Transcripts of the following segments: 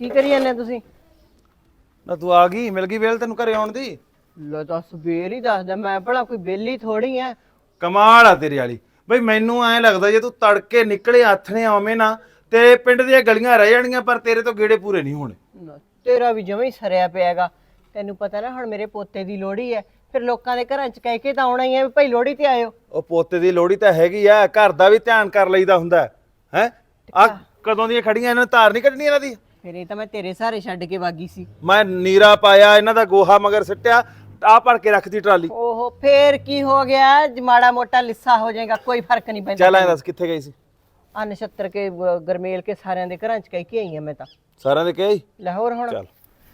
ਕੀ ਕਰੀ ਜਾਂਦੇ ਤੁਸੀਂ? ਨਾ ਤੂੰ ਆ ਗਈ ਮਿਲ ਗਈ ਵੇਲ ਤੈਨੂੰ ਘਰੇ ਆਉਣ ਦੀ? ਲੈ ਦੱਸ ਵੇਰ ਹੀ ਦੱਸਦਾ ਮੈਂ ਭਲਾ ਕੋਈ ਬੇਲੀ ਥੋੜੀ ਐ ਕਮਾਲ ਆ ਤੇਰੀ ਵਾਲੀ। ਬਈ ਮੈਨੂੰ ਐਂ ਲੱਗਦਾ ਜੇ ਤੂੰ ਤੜਕੇ ਨਿਕਲੇ ਨੇ ਆਵੇਂ ਨਾ ਤੇ ਪਿੰਡ ਦੀਆਂ ਗਲੀਆਂ ਰਹਿ ਜਾਣਗੀਆਂ ਪਰ ਤੇਰੇ ਤੋਂ ਗੇੜੇ ਪੂਰੇ ਨਹੀਂ ਹੋਣੇ। ਨਾ, ਤੇਰਾ ਵੀ ਜਮਾ ਹੀ ਸਰਿਆ ਪਿਆਗਾ। ਤੈਨੂੰ ਪਤਾ ਨਾ ਹੁਣ ਮੇਰੇ ਪੋਤੇ ਦੀ ਲੋੜੀ ਐ। ਫਿਰ ਲੋਕਾਂ ਦੇ ਘਰਾਂ 'ਚ ਕਹਿ ਕੇ ਤਾਂ ਆਉਣਾ ਹੀ ਐ ਵੀ ਭਾਈ ਲੋੜੀ ਤੇ ਆਇਓ। ਉਹ ਪੋਤੇ ਦੀ ਲੋੜੀ ਤਾਂ ਹੈਗੀ ਆ ਘਰ ਦਾ ਵੀ ਧਿਆਨ ਕਰ ਲਈਦਾ ਹੁੰਦਾ ਹੈ? ਹੈਂ? ਆ ਕਦੋਂ ਦੀਆਂ ਖੜੀਆਂ ਇਹਨਾਂ ਨੇ ਧਾਰ ਨਹੀਂ ਕੱਢਣੀ ਇਹਨਾਂ ਦੀ? ਫਿਰ ਇਹ ਤਾਂ ਮੈਂ ਤੇਰੇ ਸਹਾਰੇ ਛੱਡ ਕੇ ਵਾਗੀ ਸੀ। ਮੈਂ ਨੀਰਾ ਪਾਇਆ ਇਹਨਾਂ ਦਾ ਗੋਹਾ ਮਗਰ ਸਿੱਟਿਆ ਆ ਭਰ ਕੇ ਰੱਖਦੀ ਟਰਾਲੀ। ਓਹੋ ਫੇਰ ਕੀ ਹੋ ਗਿਆ? ਜੇ ਮਾੜਾ ਮੋਟਾ ਲਿੱਸਾ ਹੋ ਜਾਏਗਾ ਕੋਈ ਫ਼ਰਕ ਨਹੀਂ ਪੈਂਦਾ। ਚੱਲ ਐਂ ਦੱਸ ਕਿੱਥੇ ਗਈ ਸੀ? ਆ ਨਛੱਤਰ ਕੇ ਅਹ, ਗਰਮੇਲ ਕੇ ਸਾਰਿਆਂ ਦੇ ਘਰਾਂ 'ਚ ਕਹਿ ਕੇ ਆਈ ਆ ਮੈਂ ਤਾਂ। ਸਾਰਿਆਂ ਦੇ ਕਹੇ ਲਾਹੌਰ ਹੁਣ। ਚੱਲ।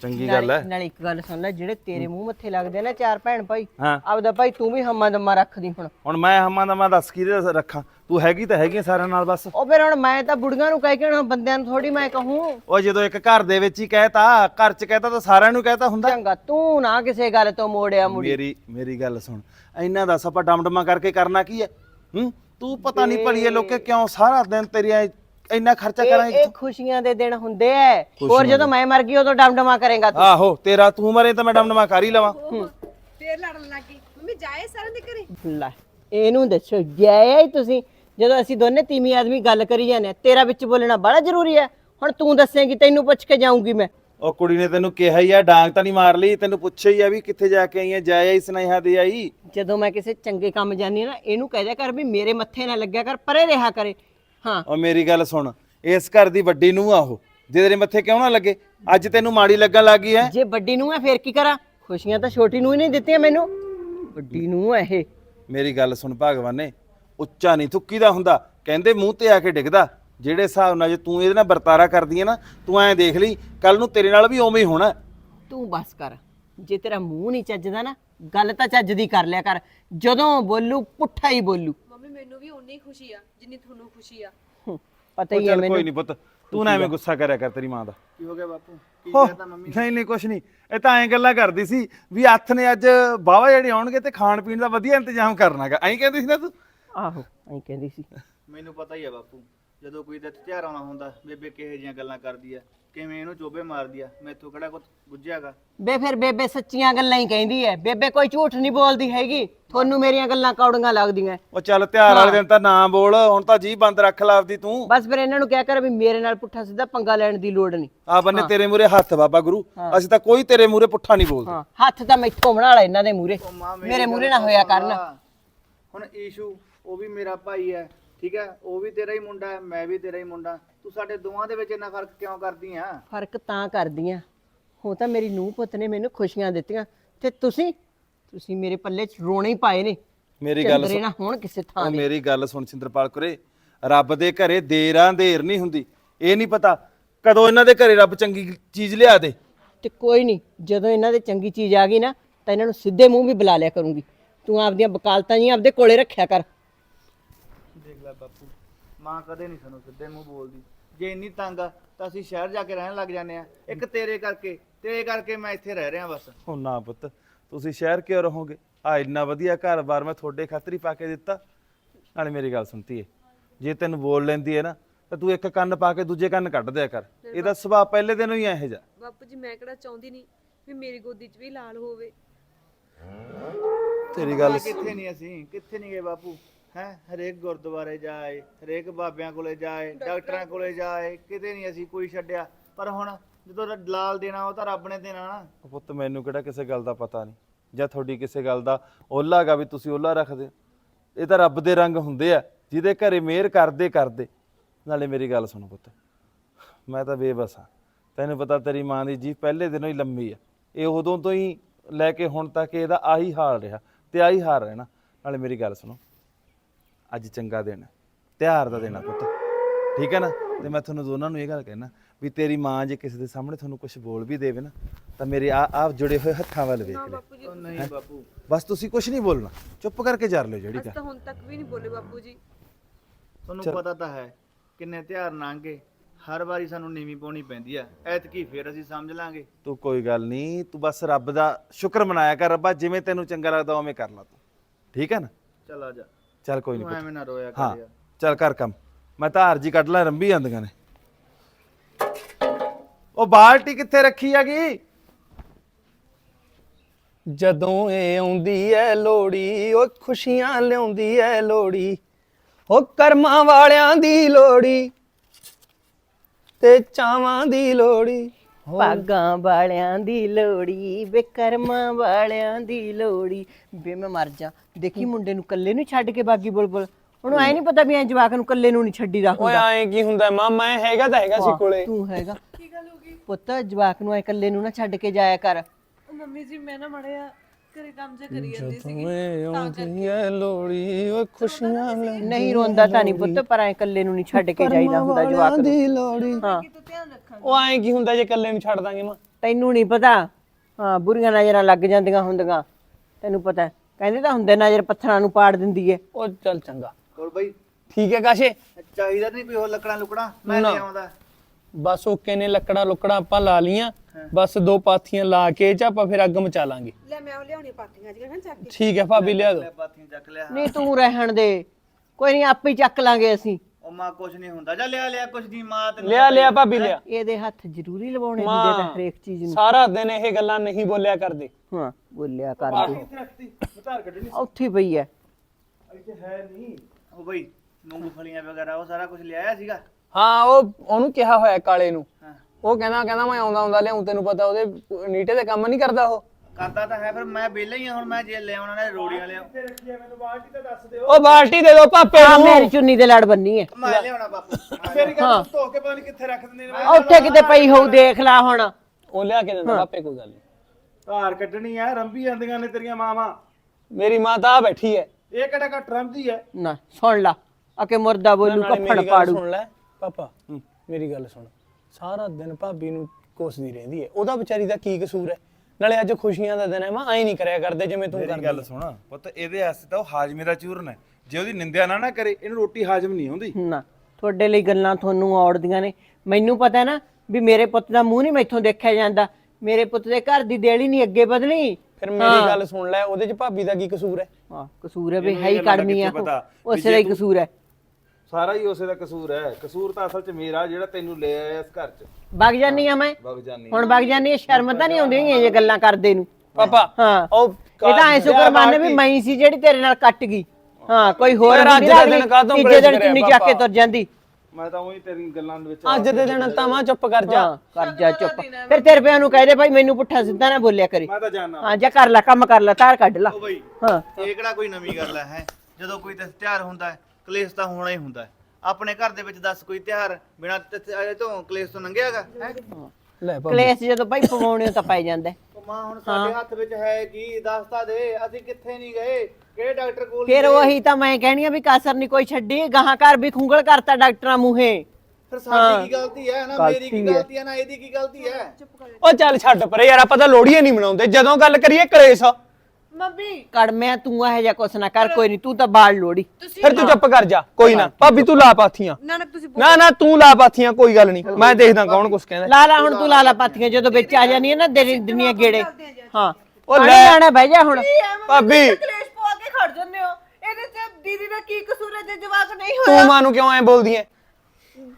ਚੰਗੀ ਗੱਲ ਹੈ ਨਾਲੇ ਇੱਕ ਗੱਲ ਸੁਣ ਲੈ ਜਿਹੜੇ ਤੇਰੇ ਮੂੰਹ ਮੱਥੇ ਲੱਗਦੇ ਨਾ ਚਾਰ ਭੈਣ ਭਾਈ ਹਾਂ। ਆਪਦਾ ਭਾਈ ਤੂੰ ਵੀ ਹਮਾ ਦਮਾ ਰੱਖਦੀ ਹੁਣ। ਹੁਣ ਮੈਂ ਹਮਾਂ ਦਾ ਮੈਂ ਦੱਸ ਕਿਹਦੇ ਰੱਖਾਂ? ਤੂੰ ਹੈਗੀ ਤਾਂ ਹੈਗੀ ਸਾਰਿਆਂ ਨਾਲ ਬਸ। ਉਹ ਫਿਰ ਹੁਣ ਮੈਂ ਤਾਂ ਬੁੜੀਆਂ ਨੂੰ ਕਹਿ ਕੇ ਹੁਣ ਬੰਦਿਆਂ ਨੂੰ ਥੋੜੀ ਮੈਂ ਕਹੂੰ। ਉਹ ਜਦੋਂ ਇੱਕ ਘਰ ਦੇ ਵਿੱਚ ਹੀ ਕਹਿਤਾ ਘਰ 'ਚ ਕਹਿਤਾ ਤਾਂ ਸਾਰਿਆਂ ਨੂੰ ਕਹਿਤਾ ਹੁੰਦਾ। ਚੰਗਾ ਤੂੰ ਨਾ ਕਿਸੇ ਗੱਲ ਤੋਂ ਮੋੜਿਆ ਮੁੜੀ। ਮੇਰੀ ਮੇਰੀ ਗੱਲ ਸੁਣ ਇੰਨਾ ਦੱਸ ਆਪਾਂ ਡਮਡਮਾ ਕਰਕੇ ਕਰਨਾ ਕੀ ਹੈ ਹੂੰ? ਤੂੰ ਪਤਾ ਨਹੀਂ ਭਲੀਏ ਲੋਕੇ ਕਿਉਂ ਸਾਰਾ ਦਿਨ ਤੇਰੀਆਂ ਇੰਨਾ ਖਰਚਾ ਇਹ ਕਰਾਂਗੇ ਇਹ ਖੁਸ਼ੀਆਂ ਦੇ ਦਿਨ ਹੁੰਦੇ ਐ। ਹੋਰ ਜਦੋਂ ਮੈਂ ਮਰ ਗਈ ਉਦੋਂ ਡਮਡਮਾ ਕਰੇਗਾ ਤੂੰ। ਆਹੋ ਤੇਰਾ ਤੂੰ ਮਰੇ ਤਾਂ ਮੈਂ ਡਮਡਮਾ ਕਰ ਹੀ ਲਵਾਂ। ਫੇਰ ਲੜਨ ਲੱਗੀ ਮੰਮੀ ਜਾਏ ਸਾਰਿਆਂ ਦੇ ਘਰੇ। ਲੈ ਇਹਨੂੰ ਦੱਸੋ ਜਾਇਆ ਹੀ ਤੁਸੀਂ। ਜਦੋਂ ਅਸੀਂ ਦੋਨੇ ਤੀਵੀਂ ਆਦਮੀ ਗੱਲ ਕਰੀ ਜਾਂਦੇ ਹਾਂ, ਤੇਰਾ ਵਿੱਚ ਬੋਲਣਾ ਬੜਾ ਜ਼ਰੂਰੀ ਹੈ ਹੁਣ ਤੂੰ ਦੱਸੇਂਗੀ ਤੈਨੂੰ ਪੁੱਛ ਕੇ ਜਾਊਂਗੀ ਮੈਂ। ਉਹ ਕੁੜੀ ਨੇ ਤੈਨੂੰ ਕਿਹਾ ਹੀ ਆ ਡਾਂਗ ਤਾਂ ਨਹੀਂ ਮਾਰ ਲਈ। ਤੈਨੂੰ ਪੁੱਛਿਆ ਹੀ ਆ ਵੀ ਕਿੱਥੇ ਜਾ ਕੇ ਆਈ ਆ ਜਾਇਆ ਹੀ ਸੁਨੇਹਾ ਦੇ ਆਈ। ਜਦੋਂ ਮੈਂ ਕਿਸੇ ਚੰਗੇ ਕੰਮ ਜਾਂਦੀ ਹਾਂ ਨਾ ਇਹਨੂੰ ਕਹਿ ਦਿਆ ਕਰ ਵੀ ਮੇਰੇ ਮੱਥੇ ਨਾ ਲੱਗਿਆ ਕਰ ਪਰੇ ਰਿਹਾ ਕਰੇ। ਹਾਂ। ਉਹ ਮੇਰੀ ਗੱਲ ਸੁਣ ਇਸ ਘਰ ਦੀ ਵੱਡੀ ਨੂੰ ਆ ਉਹ। ਜੇ ਤੇਰੇ ਮੱਥੇ ਕਿਉਂ ਨਾ ਲੱਗੇ? ਅੱਜ ਤੈਨੂੰ ਮਾੜੀ ਲੱਗਣ ਲੱਗੀ ਐ। ਜੇ ਵੱਡੀ ਨੂੰ ਹੈ ਫੇਰ ਕੀ ਕਰਾਂ? ਖੁਸ਼ੀਆਂ ਤਾਂ ਛੋਟੀ ਨੂੰ ਹੀ ਨਹੀਂ ਦਿੱਤੀਆਂ ਮੈਨੂੰ। ਵੱਡੀ ਨੂੰ ਹੈ ਇਹ। ਮੇਰੀ ਗੱਲ ਸੁਣ ਭਗਵਾਨ ਨੇ ਉੱਚਾ ਨਹੀਂ ਥੁੱਕੀਦਾ ਹੁੰਦਾ। ਕਹਿੰਦੇ ਮੂੰਹ ਤੇ ਆ ਕੇ ਡਿੱਗਦਾ। ਜਿਹੜੇ ਹਿਸਾਬ ਨਾਲ ਜੇ ਤੂੰ ਇਹਦੇ ਨਾਲ ਵਰਤਾਰਾ ਕਰਦੀ ਹੈ ਨਾ ਤੂੰ ਐਂ ਦੇਖ ਲਈ ਕੱਲ ਨੂੰ ਤੇਰੇ ਨਾਲ ਵੀ ਉਵੇਂ ਹੀ ਹੋਣਾ। ਤੂੰ ਬਸ ਕਰ। ਜੇ ਤੇਰਾ ਮੂੰਹ ਨਹੀਂ ਚੱਜਦਾ ਨਾ ਗੱਲ ਤਾਂ ਚੱਜ ਦੀ ਕਰ ਲਿਆ ਕਰ। ਜਦੋਂ ਬੋਲੂ ਪੁੱਠਾ ਹੀ ਬੋਲੂ। ਮੈਨੂੰ ਵੀ ਉਨੀ ਖੁਸ਼ੀ ਆ ਜਿੰਨੀ ਤੁਹਾਨੂੰ ਖੁਸ਼ੀ ਆ। ਹੂੰ, ਪਤਾ ਹੀ ਹੈ ਚੱਲ ਮੈਨੂੰ ਕੋਈ ਨਹੀਂ ਪੁੱਤ ਤੂੰ ਨਾ ਐਵੇਂ ਗੁੱਸਾ ਕਰਿਆ ਕਰ ਤੇਰੀ ਮਾਂ ਦਾ। ਕੀ ਹੋ ਗਿਆ ਬਾਪੂ? ਕੀ ਹੋ, ਕਹਤਾ ਮੰਮੀ ਨਹੀਂ ਨਹੀਂ ਕੁਛ ਨਹੀਂ ਇਹ ਤਾਂ ਐਂ ਗੱਲਾਂ ਕਰਦੀ ਸੀ ਵੀ ਹੱਥ ਨੇ ਅੱਜ ਬਾਵਾ ਜਿਹੜੇ ਆਉਣਗੇ ਤੇ ਖਾਣ ਪੀਣ ਦਾ ਵਧੀਆ ਇੰਤਜ਼ਾਮ ਕਰਨਾਗਾ। ਐਂ ਕਹਿੰਦੀ ਸੀ ਨਾ ਤੂੰ? ਆਹੋ ਐਂ ਕਹਿੰਦੀ ਸੀ। ਮੈਨੂੰ ਪਤਾ ਹੀ ਆ ਬਾਪੂ। ਜਦੋਂ ਕੋਈ ਦਾ ਤਿਉਹਾਰ ਆਉਣਾ ਹੁੰਦਾ ਬੇਬੇ ਕਿਹੋ ਜਿਹੀਆਂ ਗੱਲਾਂ ਕਰਦੀ ਆ? ਕਿਵੇਂ ਇਹਨੂੰ ਚੋਬੇ ਮਾਰਦੀ ਆ? ਮੈਥੋਂ ਕਿਹੜਾ ਕੁਝ ਗੁੱਝਿਆਗਾ ਬੇ ਫਿਰ ਬੇਬੇ ਸੱਚੀਆਂ ਗੱਲਾਂ ਹੀ ਕਹਿੰਦੀ ਹੈ ਬੇਬੇ ਕੋਈ ਝੂਠ ਨਹੀਂ ਬੋਲਦੀ ਹੈਗੀ। ਤੁਹਾਨੂੰ ਮੇਰੀਆਂ ਗੱਲਾਂ ਕੌੜੀਆਂ ਲੱਗਦੀਆਂ। ਉਹ ਚੱਲ ਤਿਉਹਾਰ ਵਾਲੇ ਦਿਨ ਤਾਂ ਨਾ ਬੋਲ ਹੁਣ ਤਾਂ ਜੀ ਬੰਦ ਰੱਖ ਲਾ ਆਪਦੀ ਤੂੰ। ਬਸ ਫਿਰ ਇਹਨਾਂ ਨੂੰ ਕਿਹਾ ਕਰ ਵੀ ਮੇਰੇ ਨਾਲ ਪੁੱਠਾ ਸਿੱਧਾ ਪੰਗਾ ਲੈਣ ਦੀ ਲੋੜ ਨਹੀਂ। ਆ ਬੰਨੇ ਤੇਰੇ ਮੂਰੇ ਹੱਥ ਬਾਬਾ ਗੁਰੂ। ਅਸੀਂ ਤਾਂ ਕੋਈ ਤੇਰੇ ਮੂਰੇ ਪੁੱਠਾ ਨਹੀਂ ਬੋਲਦੇ। ਹਾਂ। ਹੱਥ ਤਾਂ ਮੈਥੋਂ ਬਣਾ ਲੈ ਇਹਨਾਂ ਦੇ ਮੂਰੇ ਮੇਰੀ ਮੇਰੇ ਨਾ ਹੋਇਆ ਕਰਨ। ਹੁਣ ਈਸ਼ੂ ਉਹ ਵੀ ਮੇਰਾ ਭਾਈ ਹੈ ਠੀਕ ਹੈ? ਉਹ ਵੀ ਤੇਰਾ ਹੀ ਮੁੰਡਾ ਹੈ ਮੈਂ ਵੀ ਤੇਰਾ ਹੀ ਮੁੰਡਾ। ਤੂੰ ਸਾਡੇ ਦੋਵਾਂ ਦੇ ਵਿੱਚ ਇੰਨਾ ਫ਼ਰਕ ਕਿਉਂ ਕਰਦੀ ਆ? ਫ਼ਰਕ ਤਾਂ ਕਰਦੀਆਂ ਹੋ ਤਾਂ ਮੇਰੀ ਨੂੰਹ ਪੁੱਤ ਨੇ ਮੈਨੂੰ ਖੁਸ਼ੀਆਂ ਦਿੱਤੀਆਂ। ਤੇ ਤੁਸੀਂ? ਤੁਸੀਂ ਮੇਰੇ ਪੱਲੇ 'ਚ ਰੋਣੇ ਹੀ ਪਾਏ ਨੇ। ਮੇਰੀ ਗੱਲ ਚੰਦਰੇ ਨਾ ਹੋਣ ਕਿਸੇ ਥਾਂ ਉਹ ਦੇ ਮੇਰੀ ਗੱਲ ਸੁਣ ਸਿੰਦਰਪਾਲ ਕੁਰੇ। ਰੱਬ ਦੇ ਘਰੇ ਦੇਰਾਂ ਦੇਰ ਨਹੀਂ ਹੁੰਦੀ। ਇਹ ਨਹੀਂ ਪਤਾ ਕਦੋਂ ਇਹਨਾਂ ਦੇ ਘਰੇ ਰੱਬ ਚੰਗੀ ਚੀਜ਼ ਲਿਆ ਦੇ। ਤੇ ਕੋਈ ਨਹੀਂ ਜਦੋਂ ਇਹਨਾਂ ਦੇ ਚੰਗੀ ਚੀਜ਼ ਆ ਗਈ ਨਾ ਤਾਂ ਇਹਨਾਂ ਨੂੰ ਸਿੱਧੇ ਮੂੰਹ ਵੀ ਬੁਲਾ ਲਿਆ ਕਰੂੰਗੀ। ਤੂੰ ਆਪਦੀਆਂ ਵਕਾਲਤਾਂ ਜੀ ਆਪਦੇ ਕੋਲੇ ਰੱਖਿਆ ਕਰ। ਦੇਖ ਲੈ ਬਾਪੂ। ਮਾਂ ਕਦੇ ਨਹੀਂ ਸਾਨੂੰ ਸਿੱਧੇ ਮੂੰਹ ਬੋਲਦੀ। ਜੇ ਇੰਨੀ ਤੰਗ ਆ ਤਾਂ ਅਸੀਂ ਸ਼ਹਿਰ ਜਾ ਕੇ ਰਹਿਣ ਲੱਗ ਜਾਂਦੇ ਆ ਇੱਕ ਤੇਰੇ ਕਰਕੇ ਤੇਰੇ ਕਰਕੇ ਮੈਂ ਇੱਥੇ ਰਹਿ ਰਿਹਾ ਬਸ। ਉਹ ਨਾ ਪੁੱਤ ਤੁਸੀਂ ਸ਼ਹਿਰ ਕਿਉਂ ਰਹੋਗੇ? ਆ ਇੰਨਾ ਵਧੀਆ ਘਰ-ਬਾਰ ਮੈਂ ਤੁਹਾਡੇ ਖਾਤਰ ਹੀ ਪਾ ਕੇ ਦਿੱਤਾ। ਨਾਲੇ ਮੇਰੀ ਗੱਲ ਸੁਣਤੀ ਏ। ਜੇ ਤੈਨੂੰ ਬੋਲ ਲੈਂਦੀ ਹੈ ਨਾ ਤਾਂ ਤੂੰ ਇੱਕ ਕੰਨ ਪਾ ਕੇ ਦੂਜੇ ਕੰਨ ਕੱਢ ਦਿਆ ਕਰ। ਇਹਦਾ ਸੁਭਾਅ ਪਹਿਲੇ ਦਿਨੋਂ ਹੀ ਇਹੋ ਜਿਹਾ। ਬਾਪੂ ਜੀ ਮੈਂ ਕਿਹੜਾ ਚਾਹੁੰਦੀ ਨਹੀਂ ਵੀ ਮੇਰੀ ਗੋਦੀ 'ਚ ਵੀ ਲਾਲ ਹੋਵੇ। ਤੇਰੀ ਗੱਲ ਕਿੱਥੇ ਨਹੀਂ ਅਸੀਂ? ਕਿੱਥੇ ਨਹੀਂ ਗਏ ਬਾਪੂ? ਹੈ? ਹਰੇਕ ਗੁਰਦੁਆਰੇ ਜਾਏ ਹਰੇਕ ਬਾਬਿਆਂ ਕੋਲੇ ਜਾਏ ਡਾਕਟਰਾਂ ਕੋਲੇ ਜਾਏ ਕਿਤੇ ਨਹੀਂ ਅਸੀਂ ਕੋਈ ਛੱਡਿਆ। ਪਰ ਹੁਣ ਜਦੋਂ ਲਾਲ ਦੇਣਾ ਉਹ ਤਾਂ ਰੱਬ ਨੇ ਦੇਣਾ ਨਾ। ਉਹ ਪੁੱਤ ਮੈਨੂੰ ਕਿਹੜਾ ਕਿਸੇ ਗੱਲ ਦਾ ਪਤਾ ਨਹੀਂ ਜਾਂ ਤੁਹਾਡੀ ਕਿਸੇ ਗੱਲ ਦਾ ਓਲਾ ਵੀ ਤੁਸੀਂ ਓਲਾ ਰੱਖਦੇ ਹੋ। ਇਹ ਤਾਂ ਰੱਬ ਦੇ ਰੰਗ ਹੁੰਦੇ ਆ ਜਿਹਦੇ ਘਰੇ ਮਿਹਰ ਕਰਦੇ ਕਰਦੇ। ਨਾਲੇ ਮੇਰੀ ਗੱਲ ਸੁਣੋ ਪੁੱਤ ਮੈਂ ਤਾਂ ਬੇਬਸ ਆ ਤੈਨੂੰ ਪਤਾ ਤੇਰੀ ਮਾਂ ਦੀ ਜੀਭ ਪਹਿਲੇ ਦਿਨੋਂ ਹੀ ਲੰਮੀ ਆ। ਇਹ ਉਦੋਂ ਤੋਂ ਹੀ ਲੈ ਕੇ ਹੁਣ ਤੱਕ ਇਹਦਾ ਆਹੀ ਹਾਲ ਰਿਹਾ ਤੇ ਆਹੀ ਹਾਲ ਰਹਿਣਾ। ਨਾਲੇ ਮੇਰੀ ਗੱਲ ਸੁਣੋ ਅੱਜ ਚੰਗਾ ਦਿਨ ਹੈ। ਤਿਉਹਾਰ ਦਾ ਦਿਨ ਆ ਪੁੱਤ। ਠੀਕ ਹੈ ਨਾ? ਤੇ ਮੈਂ ਤੁਹਾਨੂੰ ਦੋਨਾਂ ਨੂੰ ਇਹ ਗੱਲ ਕਹਿਣਾ ਵੀ ਤੇਰੀ ਮਾਂ ਜੇ ਕਿਸੇ ਦੇ ਸਾਹਮਣੇ ਤੁਹਾਨੂੰ ਕੁਝ ਬੋਲ ਵੀ ਦੇਵੇ ਨਾ ਤਾਂ ਮੇਰੇ ਆ ਆਪ ਜੁੜੇ ਹੋਏ ਹੱਥਾਂ ਵੱਲ ਵੇਖ ਲੈ। ਨਹੀਂ ਬਾਪੂ। ਬਸ ਤੁਸੀਂ ਕੁਝ ਨਹੀਂ ਬੋਲਣਾ। ਚੁੱਪ ਕਰਕੇ ਜਰ ਲਿਓ ਜਿਹੜੀ ਤਾਂ ਹੁਣ ਤੱਕ ਵੀ ਨਹੀਂ ਬੋਲੇ ਬਾਪੂ ਜੀ। ਤੁਹਾਨੂੰ ਪਤਾ ਤਾਂ ਹੈ ਕਿੰਨੇ ਤਿਉਹਾਰ ਲੰਘੇ ਹਰ ਵਾਰੀ ਸਾਨੂੰ ਨੀਵੀਂ ਪਾਉਣੀ ਪੈਂਦੀ ਆ। ਐਤਕੀ ਫੇਰ ਅਸੀਂ ਸਮਝ ਲਾਂਗੇ। ਤੂੰ ਕੋਈ ਗੱਲ ਨਹੀਂ ਤੂੰ ਬਸ ਰੱਬ ਦਾ ਸ਼ੁਕਰ ਮਨਾਇਆ ਕਰ ਰੱਬਾ ਜਿਵੇਂ ਤੈਨੂੰ ਚੰਗਾ ਲੱਗਦਾ ਉਵੇਂ ਕਰ ਲਾ ਤੂੰ। ਠੀਕ ਹੈ ਨਾ? ਚੱਲ ਆ ਜਾ। ਚੱਲ ਕੋਈ ਤੂੰ ਨਹੀਂ ਐਵੇਂ ਨਾ ਰੋਇਆ ਹਾਂ ਕਰ ਯਾਰ। ਚੱਲ ਕਰ ਕੰਮ। ਮੈਂ ਤਾਂ ਹਾਰ ਜੀ ਕੱਢ ਲਾਂ ਰੰਬੀ ਜਾਂਦੀਆਂ ਨੇ। ਉਹ ਬਾਲਟੀ ਕਿੱਥੇ ਰੱਖੀ ਹੈਗੀ? ਜਦੋਂ ਇਹ ਆਉਂਦੀ ਐ ਲੋੜੀ ਓ ਖੁਸ਼ੀਆਂ ਲਿਆਉਂਦੀ ਐ ਲੋੜੀ ਓ ਕਰਮਾਂ ਵਾਲਿਆਂ ਦੀ ਲੋੜੀ ਤੇ ਚਾਵਾਂ ਦੀ ਲੋੜੀ ਭਾਗਾਂ ਵਾਲਿਆਂ ਦੀ ਲੋੜੀ ਬੇਕਰਮਾਂ ਵਾਲਿਆਂ ਦੀ ਲੋੜੀ ਬੇ ਮੈਂ ਮਰ ਜਾ। ਦੇਖੀ ਮੁੰਡੇ ਨੂੰ ਕੱਲੇ ਨੂੰ ਛੱਡ ਕੇ ਬਾਗੀ ਬੁਲਬੁਲ? ਉਹਨੂੰ ਐ ਨਹੀਂ ਪਤਾ ਵੀ ਐ ਜਵਾਕ ਨੂੰ ਕੱਲੇ ਨੂੰ ਨਹੀਂ ਛੱਡੀਦਾ ਓਏ ਹੁੰਦਾ। ਐਂ ਕੀ ਹੁੰਦਾ? ਮਾਮਾ ਇਹ ਹੈਗਾ ਤਾਂ ਹੈਗਾ ਸੀ ਕੋਲੇ। ਤੂੰ ਹੈਗਾ। ਕੀ ਗੱਲ ਹੋ ਗਈ ਪੁੱਤ ਜਵਾਕ ਨੂੰ ਐ ਕੱਲੇ ਨੂੰ ਨਾ ਛੱਡ ਕੇ ਜਾਇਆ ਕਰ। ਮੰਮੀ ਜੀ ਮੈਂ ਨਾ ਮੜਿਆ ਘਰੇ ਕੰਮ ਜਿਹਾ ਕਰੀ ਜਾਂਦੀ ਸੀ ਜਦੋਂ ਇਹ ਆਉਂਦੀ ਐ ਲੋੜੀ ਓ ਖੁਸ਼ੀਆਂ ਲਿਆਉਂਦੀ ਨਹੀਂ ਰੋਂਦਾ ਤਾਂ ਨਹੀਂ ਪੁੱਤ ਪਰ ਐ ਕੱਲੇ ਨੂੰ ਨਹੀਂ ਛੱਡ ਕੇ ਜਾਈਦਾ ਹੁੰਦਾ ਜਵਾਕ ਨੂੰ। ਦੀ ਲੋੜੀ ਹਾਂ। ਉਹ ਐਂ ਕੀ ਹੁੰਦਾ ਜੇ ਇਕੱਲੇ ਨੂੰ ਛੱਡ ਦਾਂਗੇ ਮਾਂ? ਤੈਨੂੰ ਨਹੀਂ ਪਤਾ। ਹਾਂ ਬੁਰੀਆਂ ਨਜ਼ਰਾਂ ਲੱਗ ਜਾਂਦੀਆਂ ਹੁੰਦੀਆਂ। ਤੈਨੂੰ ਪਤਾ ਹੈ। ਕਹਿੰਦੇ ਤਾਂ ਹੁੰਦੇ ਨਜ਼ਰ ਪੱਥਰਾਂ ਨੂੰ ਪਾੜ ਦਿੰਦੀ ਏ। ਉਹ ਚੱਲ ਚੰਗਾ। ਬਈ। ਠੀਕ ਹੈ ਕਾਸ਼ੇ? ਚਾਹੀਦਾ ਨਹੀਂ ਕੋਈ ਹੋਰ ਲੱਕੜਾਂ ਲੁਕੜਾਂ ਮੈਂ ਲੈ ਆਉਂਦਾ। ਬਸ ਓਕੇ ਨੇ ਲੱਕੜਾਂ ਲੁਕੜਾਂ ਆਪਾਂ ਲਾ ਲੀਆਂ ਬਸ ਦੋ ਪਾਥੀਆਂ ਲਾ ਕੇ ਇਹ ਚ ਆਪਾਂ ਫਿਰ ਅੱਗ ਮਚਾ ਲਾਂਗੇ। ਲੈ ਮੈਂ ਉਹ ਲਿਆਉਣੀ ਪਾਤੀਆਂ ਅੱਜ ਕੱਲ੍ਹ ਚੱਕ ਕੇ। ਠੀਕ ਹੈ ਭਾਬੀ ਲਿਆ ਦੋ। ਲੈ ਚੱਕ ਲਿਆ ਨਹੀਂ ਤੂੰ ਰਹਿਣ ਦੇ। ਕੋਈ ਨਹੀਂ ਆਪੇ ਹੀ ਚੱਕ ਲਾਂਗੇ ਅਸੀਂ। ਉਹ ਮਾਂ ਕੁਛ ਨਹੀਂ ਹੁੰਦਾ। ਜਾ ਲਿਆ ਲਿਆ ਕੁਛ ਨਹੀਂ ਮਾਂ ਤੈਨੂੰ ਲਿਆ ਲਿਆ ਭਾਬੀ ਲਿਆ। ਇਹਦੇ ਹੱਥ ਜ਼ਰੂਰੀ ਲਵਾਉਣੇ ਹੁੰਦੇ ਤਾਂ ਹਰੇਕ ਚੀਜ਼ ਨੂੰ। ਸਾਰਾ ਦਿਨ ਇਹ ਗੱਲਾਂ ਨਹੀਂ ਬੋਲਿਆ ਕਰਦੇ। ਹਾਂ ਬੋਲਿਆ ਕਰਦੇ ਉੱਥੇ ਹੀ। ਪਈ ਐ ਉਹ ਬਈ ਮੂੰਗਫਲੀਆਂ ਵਗੈਰਾ ਉਹ ਸਾਰਾ ਕੁਝ ਲਿਆਇਆ ਸੀਗਾ। ਹਾਂ ਉਹ ਉਹਨੂੰ ਕਿਹਾ ਹੋਇਆ ਕਾਲੇ ਨੂੰ। ਹਾਂ। ਉਹ ਕਹਿੰਦਾ ਕਹਿੰਦਾ ਮੈਂ ਆਉਂਦਾ ਆਉਂਦਾ ਲਿਆਉਂ ਤੈਨੂੰ ਪਤਾ ਉਹਦੇ ਨੀਟੇ ਤੇ ਕੰਮ ਨਹੀਂ ਕਰਦਾ ਉਹ। ਕਰਦਾ ਤਾਂ ਹੈ ਫਿਰ ਮੈਂ ਵਿਹਲਾ ਹੀ ਆ ਹੁਣ ਮੈਂ ਜੇ ਲੈ ਆਉਣਾ ਨੇ ਰੋੜੀਆਂ ਲਿਆ ਉਹ ਬਾਲਟੀ ਦੇ ਦੋ ਪਾਪੇ ਆ ਨੂੰ। ਮੇਰੀ ਚੁੰਨੀ ਦੇ ਲੜ ਬੰਨੀ ਐ। ਮੈਂ ਲਿਆਉਣਾ ਬਾਪੂ। ਮੇਰੀ ਗੱਲ ਧੋ ਕੇ ਪਤਾ ਨਹੀਂ ਕਿੱਥੇ ਰੱਖ ਦਿੰਦੇ ਨੇ। ਉੱਥੇ ਕਿਤੇ ਪਈ ਹੋਊ ਦੇਖ ਲੈ ਹੁਣ। ਉਹ ਲਿਆ ਕੇ ਦਿੰਦਾ ਪਾਪੇ ਕੋਈ ਗੱਲ ਨਹੀਂ ਧਾਰ ਕੱਢਣੀ ਆ ਰੰਭੀ ਜਾਂਦੀਆਂ ਨੇ ਤੇਰੀਆਂ ਮਾਵਾਂ। ਮੇਰੀ ਮਾਂ ਤਾਂ ਆ ਬੈਠੀ ਹੈ ਇਹ ਕਿਹੜਾ ਘੱਟ ਰੰਭਦੀ ਐ? ਨਾ ਸੁਣ ਲਾ। ਅਕੇ ਮੁਰਦਾ ਬੋਲੂ ਕੱਫੜ ਪਾੜੂ। ਸੁਣ ਲੈ। ਪਾਪਾ ਮੇਰੀ ਗੱਲ ਸੁਣ। ਸਾਰਾ ਦਿਨ ਭਾਬੀ ਨੂੰ ਕੋਸਦੀ ਰਹਿੰਦੀ ਹੈ ਉਹਦਾ ਵਿਚਾਰੀ ਦਾ ਕੀ ਕਸੂਰ ਹੈ ਨਾਲੇ ਅੱਜ ਖੁਸ਼ੀਆਂ ਦਾ ਦਿਨ ਹੈ ਮੈਂ ਐਂ ਨਹੀਂ ਕਰਿਆ ਕਰਦੇ ਜਿਵੇਂ ਤੂੰ ਮੇਰੀ ਕਰਦੀ ਗੱਲ ਸੁਣ। ਪੁੱਤ ਇਹਦੇ ਵਾਸਤੇ ਤਾਂ ਉਹ ਹਾਜ਼ਮੇ ਦਾ ਚੂਰਨ ਹੈ ਜੇ ਉਹਦੀ ਨਿੰਦਿਆ ਨਾ ਨਾ ਕਰੇ ਇਹਨੂੰ ਰੋਟੀ ਹਾਜ਼ਮ ਨਹੀਂ ਹੁੰਦੀ ਨਾ ਤੁਹਾਡੇ ਲਈ ਗੱਲਾਂ ਤੁਹਾਨੂੰ ਔੜਦੀਆਂ ਨੇ। ਮੈਨੂੰ ਪਤਾ ਹੈ ਨਾ ਵੀ ਮੇਰੇ ਪੁੱਤ ਦਾ ਮੂੰਹ ਨਹੀਂ ਮੈਥੋਂ ਦੇਖਿਆ ਜਾਂਦਾ। ਮੇਰੇ ਪੁੱਤ ਦੇ ਘਰ ਦੀ ਦੇਲੀ ਨਹੀਂ ਅੱਗੇ ਵਧਣੀ। ਫਿਰ ਮੇਰੀ ਗੱਲ ਸੁਣ ਲੈ ਉਹਦੇ ਚ ਭਾਬੀ ਦਾ ਕੀ ਕਸੂਰ ਹੈ ਹਾਂ ਕਸੂਰ ਹੈ ਵੀ ਹੈ ਹੀ ਕੜਮੀ ਆ। ਕਿੱਥੇ ਪਤਾ? ਵੀ ਉਸੇ ਦਾ ਹੀ ਜੇ ਤੂੰ- ਕਸੂਰ ਹੈ ਸਾਰਾ ਹੀ ਉਸੇ ਦਾ ਕਸੂਰ ਹੈ। ਕਸੂਰ ਤਾਂ ਅਸਲ 'ਚ ਮੇਰਾ ਜਿਹੜਾ ਤੈਨੂੰ ਲੈ ਆਇਆ ਇਸ ਘਰ 'ਚ। ਵਗ ਜਾਨੀ ਆ ਮੈਂ? ਵਗ ਜਾਨੀ ਹੁਣ ਵਗ ਜਾਨੀ ਆ ਸ਼ਰਮ ਤਾਂ ਨਹੀਂ ਆਉਂਦੀ ਇਹ ਗੱਲਾਂ ਕਰਦੇ ਨੂੰ। ਪਾਪਾ ਹਾਂ। ਉਹ ਇਹ ਤਾਂ ਐ ਸ਼ੁਕਰ ਮੰਨ ਵੀ ਮੈਂ ਹੀ ਸੀ ਜਿਹੜੀ ਤੇਰੇ ਨਾਲ ਕੱਟ ਗਈ। ਹਾਂ ਕੋਈ ਹੋਰ ਯਾਰ, ਅੱਜ ਦਾ ਦਿਨ ਕਾਹਤੋਂ ਤੀਜੇ ਦਿਨ ਚੁੰਨੀ ਚੱਕ ਕੇ? ਤੁਰ ਜਾਂਦੀ। ਮੈਂ ਤਾਂ ਉਹੀ ਤੇਰੀ ਗੱਲਾਂ ਦੇ ਵਿੱਚ ਅੱਜ ਦੇ ਦਿਨ ਤਾਵਾਂ ਚੁੱਪ ਕਰ ਜਾ। ਹਾਂ ਕਰ ਜਾ ਚੁੱਪ। ਫਿਰ ਤੇਰੇ ਪਿਓ ਨੂੰ ਕਹਿ ਦੇ ਭਾਈ ਮੈਨੂੰ ਪੁੱਠਾ ਸਿੱਧਾ ਨਾ ਬੋਲਿਆ ਕਰੀ। ਮੈਂ ਤਾਂ ਜਾਣਾ ਹਾਂ ਜਾ ਕਰ ਲੈ ਕੰਮ ਕਰ ਲੈ ਤਾਰ ਕੱਢ ਲਾ। ਬਈ ਹਾਂ। ਇਹ ਕਿਹੜਾ ਕੋਈ ਨਵੀਂ ਗੱਲ ਹੈ ਹੈਂ? ਜਦੋਂ ਕੋਈ ਤੇ ਤਿਉਹਾਰ ਹੁੰਦਾ ਹੈ ਕਲੇਸ਼ ਤਾਂ ਹੋਣਾ ਹੀ ਹੁੰਦਾ। ਹੈ ਆਪਣੇ ਘਰ ਦੇ ਵਿੱਚ ਦੱਸ ਕੋਈ ਤਿਉਹਾਰ ਬਿਨਾਂ ਇਹ ਤੋਂ ਕਲੇਸ਼ ਤੋਂ ਲੰਘਿਆਗਾ ਲੈ ਕਲੇਸ਼ ਜਦੋਂ ਭਾਈ ਪਵਾਉਣੇ ਤਾਂ ਪੈ ਜਾਂਦਾ। ਹੈ। ਮਾਂ ਹੁਣ ਸਾਡੇ ਹੱਥ ਵਿੱਚ ਹੈ ਕੀ? ਦੱਸਤਾ ਦੇ ਅਸੀਂ ਕਿੱਥੇ ਨਹੀਂ ਗਏ? ਕਿਹੜੇ ਡਾਕਟਰ ਕੋਲ ਫਿਰ ਗਏ? ਉਹੀ ਤਾਂ ਮੈਂ ਕਹਿਣੀ ਆ ਵੀ ਕਾਸਰ ਨਹੀਂ ਕੋਈ ਛੱਡੀ ਗਾਹਾਂ ਘਰ ਵੀ ਖੁੰਗਲ ਕਰਤਾ ਡਾਕਟਰਾਂ ਮੂਹੇ। ਫਿਰ ਸਾਡੀ ਕੀ ਗਲਤੀ ਹੈ? ਨਾ ਮੇਰੀ ਕੀ ਗਲਤੀ ਹੈ। ਗਲਤੀ ਹੈ ਨਾ ਇਹਦੀ ਕੀ ਗਲਤੀ ਹੈ? ਉਹ ਚੱਲ ਛੱਡ ਪਰੇ ਯਾਰ ਆਪਾਂ ਤਾਂ ਲੋੜੀਆਂ ਨਹੀਂ ਮਨਾਉਂਦੇ। ਜਦੋਂ ਗੱਲ ਕਰੀਏ ਕਲੇਸ਼। ਮੰਮੀ। ਕੜਮਿਆ ਤੂੰ ਇਹ ਜਿਹਾ ਕੁਛ ਨਾ ਕਰ ਕੋਈ ਨਹੀਂ ਤੂੰ ਤਾਂ ਬਾਲ ਲੋੜੀ। ਤੁਸੀਂ ਫਿਰ ਤੂੰ ਚੁੱਪ ਕਰ ਜਾ ਕੋਈ ਨਾ। ਭਾਬੀ ਤੂੰ ਲਾ ਪਾਥੀਆਂ ਨਾਨਕ ਤੁਸੀਂ ਨਾ ਨਾ ਤੂੰ ਲਾ ਪਾਥੀਆਂ ਕੋਈ ਗੱਲ ਨਹੀਂ ਮੈਂ ਦੇਖਦਾ ਕੌਣ ਕੁਛ ਕਹਿੰਦਾ। ਲਾ ਲਾ ਹੁਣ ਤੂੰ ਲਾ ਲਾ ਪਾਥੀਆਂ ਜਦੋਂ ਵਿੱਚ ਆ ਜਾਣੀ ਹੈ ਨਾ ਦੇਰੀ ਦੁਨੀਆ ਗੇੜੇ। ਹਾਂ। ਉਹ ਉਹ ਲੈ। ਲੈ ਆਣਾ ਬਹਿ ਜਾ ਹੁਣ। ਭਾਬੀ। ਕਲੇਸ਼ ਪਵਾ ਕੇ ਖੜ ਜੰਨੇ ਹੋ। ਇਹਦੇ ਤੇ ਦੀਦੀ ਦਾ ਕੀ ਕਸੂਰ ਹੈ? ਜੇ ਜਵਾਕ ਨਹੀਂ ਤੂੰ ਮਾਂ ਨੂੰ ਕਿਉਂ ਐ ਬੋਲਦੀ ਐ?